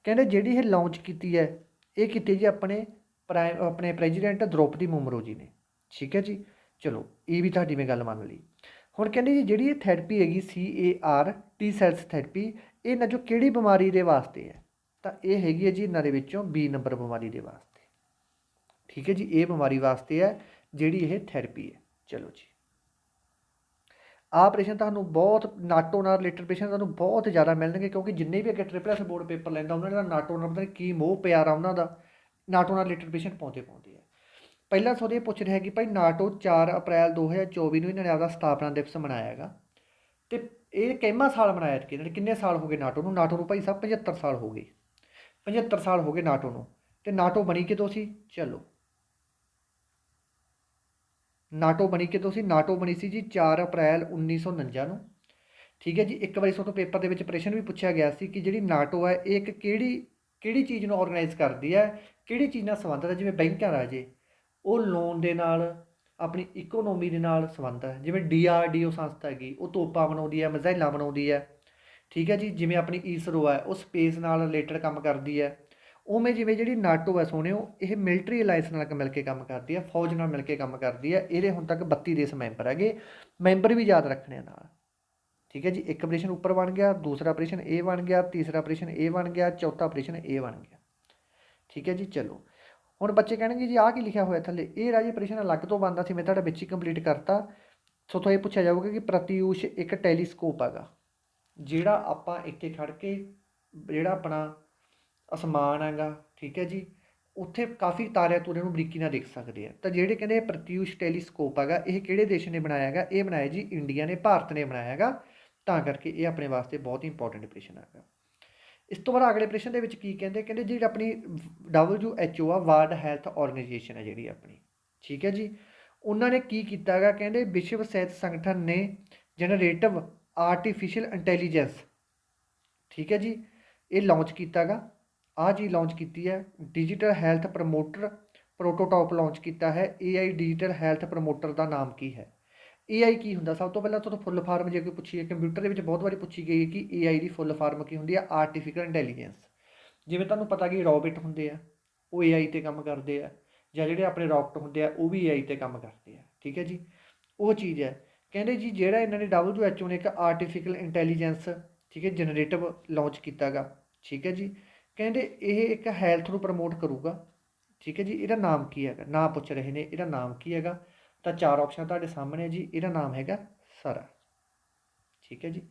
ਕਹਿੰਦੇ ਜਿਹੜੀ ਇਹ ਲਾਂਚ ਕੀਤੀ ਹੈ, ਇਹ ਕੀਤੀ ਜੀ ਆਪਣੇ ਪ੍ਰਾਈਮ ਆਪਣੇ ਪ੍ਰੈਜ਼ੀਡੈਂਟ ਦ੍ਰੋਪਦੀ ਮੁਰਮੂ ਜੀ ਨੇ। ਠੀਕ ਹੈ ਜੀ। ਚਲੋ, ਇਹ ਵੀ ਤੁਹਾਡੀ ਮੈਂ ਗੱਲ ਮੰਨ ਲਈ। ਹੁਣ ਕਹਿੰਦੇ ਜੀ, ਜਿਹੜੀ ਇਹ ਥੈਰੇਪੀ ਹੈਗੀ C A R T cells therapy ਇਹ ਨਾ ਜੋ ਕਿਹੜੀ ਬਿਮਾਰੀ ਦੇ ਵਾਸਤੇ ਹੈ? ਤਾਂ ਇਹ ਹੈਗੀ ਹੈ ਜੀ ਇਹਨਾਂ ਦੇ ਵਿੱਚੋਂ ਬੀ ਨੰਬਰ ਬਿਮਾਰੀ ਦੇ ਵਾਸਤੇ। ਠੀਕ ਹੈ ਜੀ, ਇਹ ਬਿਮਾਰੀ ਵਾਸਤੇ ਹੈ, ਜਿਹੜੀ ਇਹ ਥੈਰੇਪੀ ਹੈ। ਚਲੋ ਜੀ। ਆਹ ਪ੍ਰਸ਼ਨ ਤੁਹਾਨੂੰ ਬਹੁਤ ਨਾਟੋ ਨਾਲ ਰਿਲੇਟਡ ਪ੍ਰਸ਼ਨ ਤੁਹਾਨੂੰ ਬਹੁਤ ਜ਼ਿਆਦਾ ਮਿਲਣਗੇ, ਕਿਉਂਕਿ ਜਿੰਨੇ ਵੀ ਅੱਗੇ ਟ੍ਰਿਪਲ ਐਸ ਬੋਰਡ ਪੇਪਰ ਲੈਂਦਾ, ਉਹਨਾਂ ਦਾ ਨਾਟੋ ਨਾਲ ਪਤਾ ਕੀ ਮੋਹ ਪਿਆਰਾ ਉਹਨਾਂ ਦਾ। ਨਾਟੋ ਨਾਲ ਰਿਲੇਟਡ ਪ੍ਰਸ਼ਨ ਪਾਉਂਦੇ ਪਾਉਂਦੇ ਆ। ਪਹਿਲਾਂ ਇਹ ਪੁੱਛ ਰਿਹਾ ਕਿ ਭਾਈ ਨਾਟੋ 4 ਅਪ੍ਰੈਲ 2024 ਨੂੰ ਇਹਨਾਂ ਨੇ ਆਪਦਾ ਸਥਾਪਨਾ ਦਿਵਸ ਮਨਾਇਆ ਹੈਗਾ। ਤੇ ਇਹ ਕਿੰਨਾ ਸਾਲ ਮਨਾਇਆ ਕਿ ਇਹਨਾਂ ਨੇ ਕਿੰਨੇ ਸਾਲ ਹੋ ਗਏ ਨਾਟੋ ਨੂੰ? ਨਾਟੋ ਨੂੰ ਭਾਈ ਸਾਹਿਬ 75 ਸਾਲ ਹੋ ਗਏ। 75 ਸਾਲ ਹੋ ਗਏ ਨਾਟੋ ਨੂੰ। ਤੇ ਨਾਟੋ ਬਣੀ ਕਿਦੋਂ ਸੀ? ਚਲੋ। ਨਾਟੋ ਬਣੀ ਕਿਦੋਂ ਸੀ? ਨਾਟੋ ਬਣੀ ਸੀ ਜੀ 4 ਅਪ੍ਰੈਲ 1949 ਨੂੰ। ਠੀਕ ਹੈ ਜੀ, ਇੱਕ ਵਾਰੀ ਤੁਹਾਨੂੰ ਪੇਪਰ ਦੇ ਵਿੱਚ ਪ੍ਰਸ਼ਨ ਵੀ ਪੁੱਛਿਆ ਗਿਆ ਸੀ ਕਿ ਜਿਹੜੀ ਨਾਟੋ ਹੈ, ਇਹ ਇੱਕ ਕਿਹੜੀ ਕਿਹੜੀ ਚੀਜ਼ ਨੂੰ ਆਰਗੇਨਾਈਜ਼ ਕਰਦੀ ਹੈ? ਕਿਹੜੀ ਚੀਜ਼ ਨਾਲ ਸੰਬੰਧਿਤ ਹੈ? ਜਿਵੇਂ ਬੈਂਕਾਂ ਰਾਜੇ। ਉਹ ਲੋਨ ਦੇ ਨਾਲ, ਆਪਣੀ ਇਕਨੋਮੀ ਦੇ ਨਾਲ ਸੰਬੰਧ ਹੈ। ਜਿਵੇਂ ਡੀਆਰਡੀਓ ਸੰਸਥਾ ਹੈਗੀ, ਉਹ ਤੋਪਾਂ ਬਣਾਉਂਦੀ ਹੈ, ਮਿਜ਼ਾਈਲਾਂ ਬਣਾਉਂਦੀ ਹੈ। ਠੀਕ ਹੈ ਜੀ, ਜਿਵੇਂ ਆਪਣੀ ਈਸਰੋ ਹੈ, ਉਹ ਸਪੇਸ ਨਾਲ ਰਿਲੇਟਡ ਕੰਮ ਕਰਦੀ ਹੈ। ਉਵੇਂ ਜਿਵੇਂ ਜਿਹੜੀ ਨਾਟੋ ਹੈ ਸੋਹਣਿਓ ਇਹ ਮਿਲਟਰੀ ਅਲਾਈਅੰਸ ਨਾਲ ਮਿਲ ਕੇ ਕੰਮ ਕਰਦੀ ਹੈ, ਫੌਜ ਨਾਲ ਮਿਲ ਕੇ ਕੰਮ ਕਰਦੀ ਹੈ। ਇਹਦੇ ਹੁਣ ਤੱਕ 32 ਦੇਸ਼ ਮੈਂਬਰ ਹੈਗੇ ਮੈਂਬਰ ਵੀ ਯਾਦ ਰੱਖਣੇ ਆ ਨਾਲ। ਠੀਕ ਹੈ ਜੀ, ਇੱਕ ਆਪਰੇਸ਼ਨ ਉੱਪਰ ਬਣ ਗਿਆ, ਦੂਸਰਾ ਆਪਰੇਸ਼ਨ ਇਹ ਬਣ ਗਿਆ, ਤੀਸਰਾ ਆਪਰੇਸ਼ਨ ਇਹ ਬਣ ਗਿਆ, ਚੌਥਾ ਆਪਰੇਸ਼ਨ ਇਹ ਬਣ ਗਿਆ। ਠੀਕ ਹੈ ਜੀ, ਚਲੋ। ਹੁਣ ਬੱਚੇ ਕਹਿਣਗੇ ਜੀ ਆਹ ਕੀ ਲਿਖਿਆ ਹੋਇਆ ਥੱਲੇ? ਇਹ ਰਾਜੀ ਆਪਰੇਸ਼ਨ ਅਲੱਗ ਤੋਂ ਬਣਦਾ ਸੀ ਮੈਂ ਤੁਹਾਡਾ ਵਿੱਚ ਹੀ ਕੰਪਲੀਟ ਕਰਤਾ। ਸੋ ਤੋਂ ਇਹ ਪੁੱਛਿਆ ਜਾਊਗਾ ਕਿ ਪ੍ਰਤੀਯੂਸ਼ ਇੱਕ ਟੈਲੀਸਕੋਪ ਹੈਗਾ, ਜਿਹੜਾ ਆਪਾਂ ਇੱਥੇ ਖੜ ਕੇ, ਜਿਹੜਾ ਆਪਣਾ ਅਸਮਾਨ ਹੈਗਾ, ਠੀਕ ਹੈ ਜੀ, ਉੱਥੇ ਕਾਫੀ ਤਾਰਿਆਂ ਤੂਰਿਆਂ ਨੂੰ ਬਰੀਕੀ ਨਾਲ ਦੇਖ ਸਕਦੇ ਆ। ਤਾਂ ਜਿਹੜੇ ਕਹਿੰਦੇ ਪ੍ਰਤਿਊਸ਼ ਟੈਲੀਸਕੋਪ ਹੈਗਾ, ਇਹ ਕਿਹੜੇ ਦੇਸ਼ ਨੇ ਬਣਾਇਆ ਹੈਗਾ? ਇਹ ਬਣਾਇਆ ਜੀ, ਇੰਡੀਆ ਨੇ, ਭਾਰਤ ਨੇ ਬਣਾਇਆ ਹੈਗਾ। ਤਾਂ ਕਰਕੇ ਇਹ ਆਪਣੇ ਵਾਸਤੇ ਬਹੁਤ ਹੀ ਇੰਪੋਰਟੈਂਟ ਆਪਰੇਸ਼ਨ ਹੈਗਾ। ਇਸ ਤੋਂ ਬਾਅਦ ਅਗਲੇ ਪ੍ਰਸ਼ਨ ਦੇ ਵਿੱਚ ਕੀ ਕਹਿੰਦੇ? ਕਹਿੰਦੇ ਜਿਹੜੀ ਆਪਣੀ WHO ਆ ਵਰਲਡ ਹੈਲਥ ਆਰਗੇਨਾਈਜੇਸ਼ਨ ਹੈ ਜਿਹੜੀ ਆਪਣੀ। ਠੀਕ ਹੈ ਜੀ? ਉਹਨਾਂ ਨੇ ਕੀ ਕੀਤਾ ਹੈਗਾ? ਕਹਿੰਦੇ ਵਿਸ਼ਵ ਸਿਹਤ ਸੰਗਠਨ ਨੇ ਜਨਰੇਟਿਵ ਆਰਟੀਫੀਸ਼ੀਅਲ ਇੰਟੈਲੀਜੈਂਸ ਠੀਕ ਹੈ ਜੀ? ਇਹ ਲਾਂਚ ਕੀਤਾਗਾ ਆਹ ਜੀ ਲਾਂਚ ਕੀਤੀ ਹੈ। Digital health promoter prototype launch ਕੀਤਾ ਹੈ। AI ਡਿਜੀਟਲ ਹੈਲਥ ਪ੍ਰਮੋਟਰ ਦਾ ਨਾਮ ਕੀ ਹੈ? AI ਕੀ ਹੁੰਦਾ? ਸਭ ਤੋਂ ਪਹਿਲਾਂ ਤੁਹਾਨੂੰ ਫੁੱਲ ਫਾਰਮ ਜੇ ਕੋਈ ਪੁੱਛੀਏ, ਕੰਪਿਊਟਰ ਦੇ ਵਿੱਚ ਬਹੁਤ ਵਾਰੀ ਪੁੱਛੀ ਗਈ ਹੈ ਕਿ AI ਦੀ ਫੁੱਲ ਫਾਰਮ ਕੀ ਹੁੰਦੀ ਹੈ? ਆਰਟੀਫੀਸ਼ੀਅਲ ਇੰਟੈਲੀਜੈਂਸ ਜਿਵੇਂ ਤੁਹਾਨੂੰ ਪਤਾ ਕਿ ਰੋਬੋਟ ਹੁੰਦੇ ਆ, ਉਹ AI ਤੇ ਕੰਮ ਕਰਦੇ ਆ, ਜਾਂ ਜਿਹੜੇ ਆਪਣੇ ਰੌਕਟ ਹੁੰਦੇ ਆ, ਉਹ ਵੀ AI ਤੇ ਕੰਮ ਕਰਦੇ ਆ। ਠੀਕ ਹੈ ਜੀ? ਉਹ ਚੀਜ਼ ਹੈ। ਕਹਿੰਦੇ ਜੀ ਜਿਹੜਾ ਇਹਨਾਂ ਨੇ WHO ਨੇ ਇੱਕ ਆਰਟੀਫੀਸ਼ੀਅਲ ਇੰਟੈਲੀਜੈਂਸ ਠੀਕ ਹੈ ਜਨਰੇਟਿਵ ਲਾਂਚ ਕੀਤਾਗਾ। ਠੀਕ ਹੈ ਜੀ? ਕਹਿੰਦੇ ਇਹ ਇੱਕ ਹੈਲਥ ਨੂੰ ਪ੍ਰਮੋਟ ਕਰੂਗਾ। ਠੀਕ ਹੈ ਜੀ? ਇਹਦਾ ਨਾਮ ਕੀ ਹੈਗਾ? ਨਾਮ ਪੁੱਛ ਰਹੇ ਨੇ, ਇਹਦਾ ਨਾਮ ਕੀ ਹੈਗਾ? ਤਾਂ ਚਾਰ ਆਪਸ਼ਨ ਤੁਹਾਡੇ ਸਾਹਮਣੇ ਹੈ ਜੀ, ਇਹਦਾ ਨਾਮ ਹੈਗਾ ਸਰਾ। ਠੀਕ ਹੈ ਜੀ।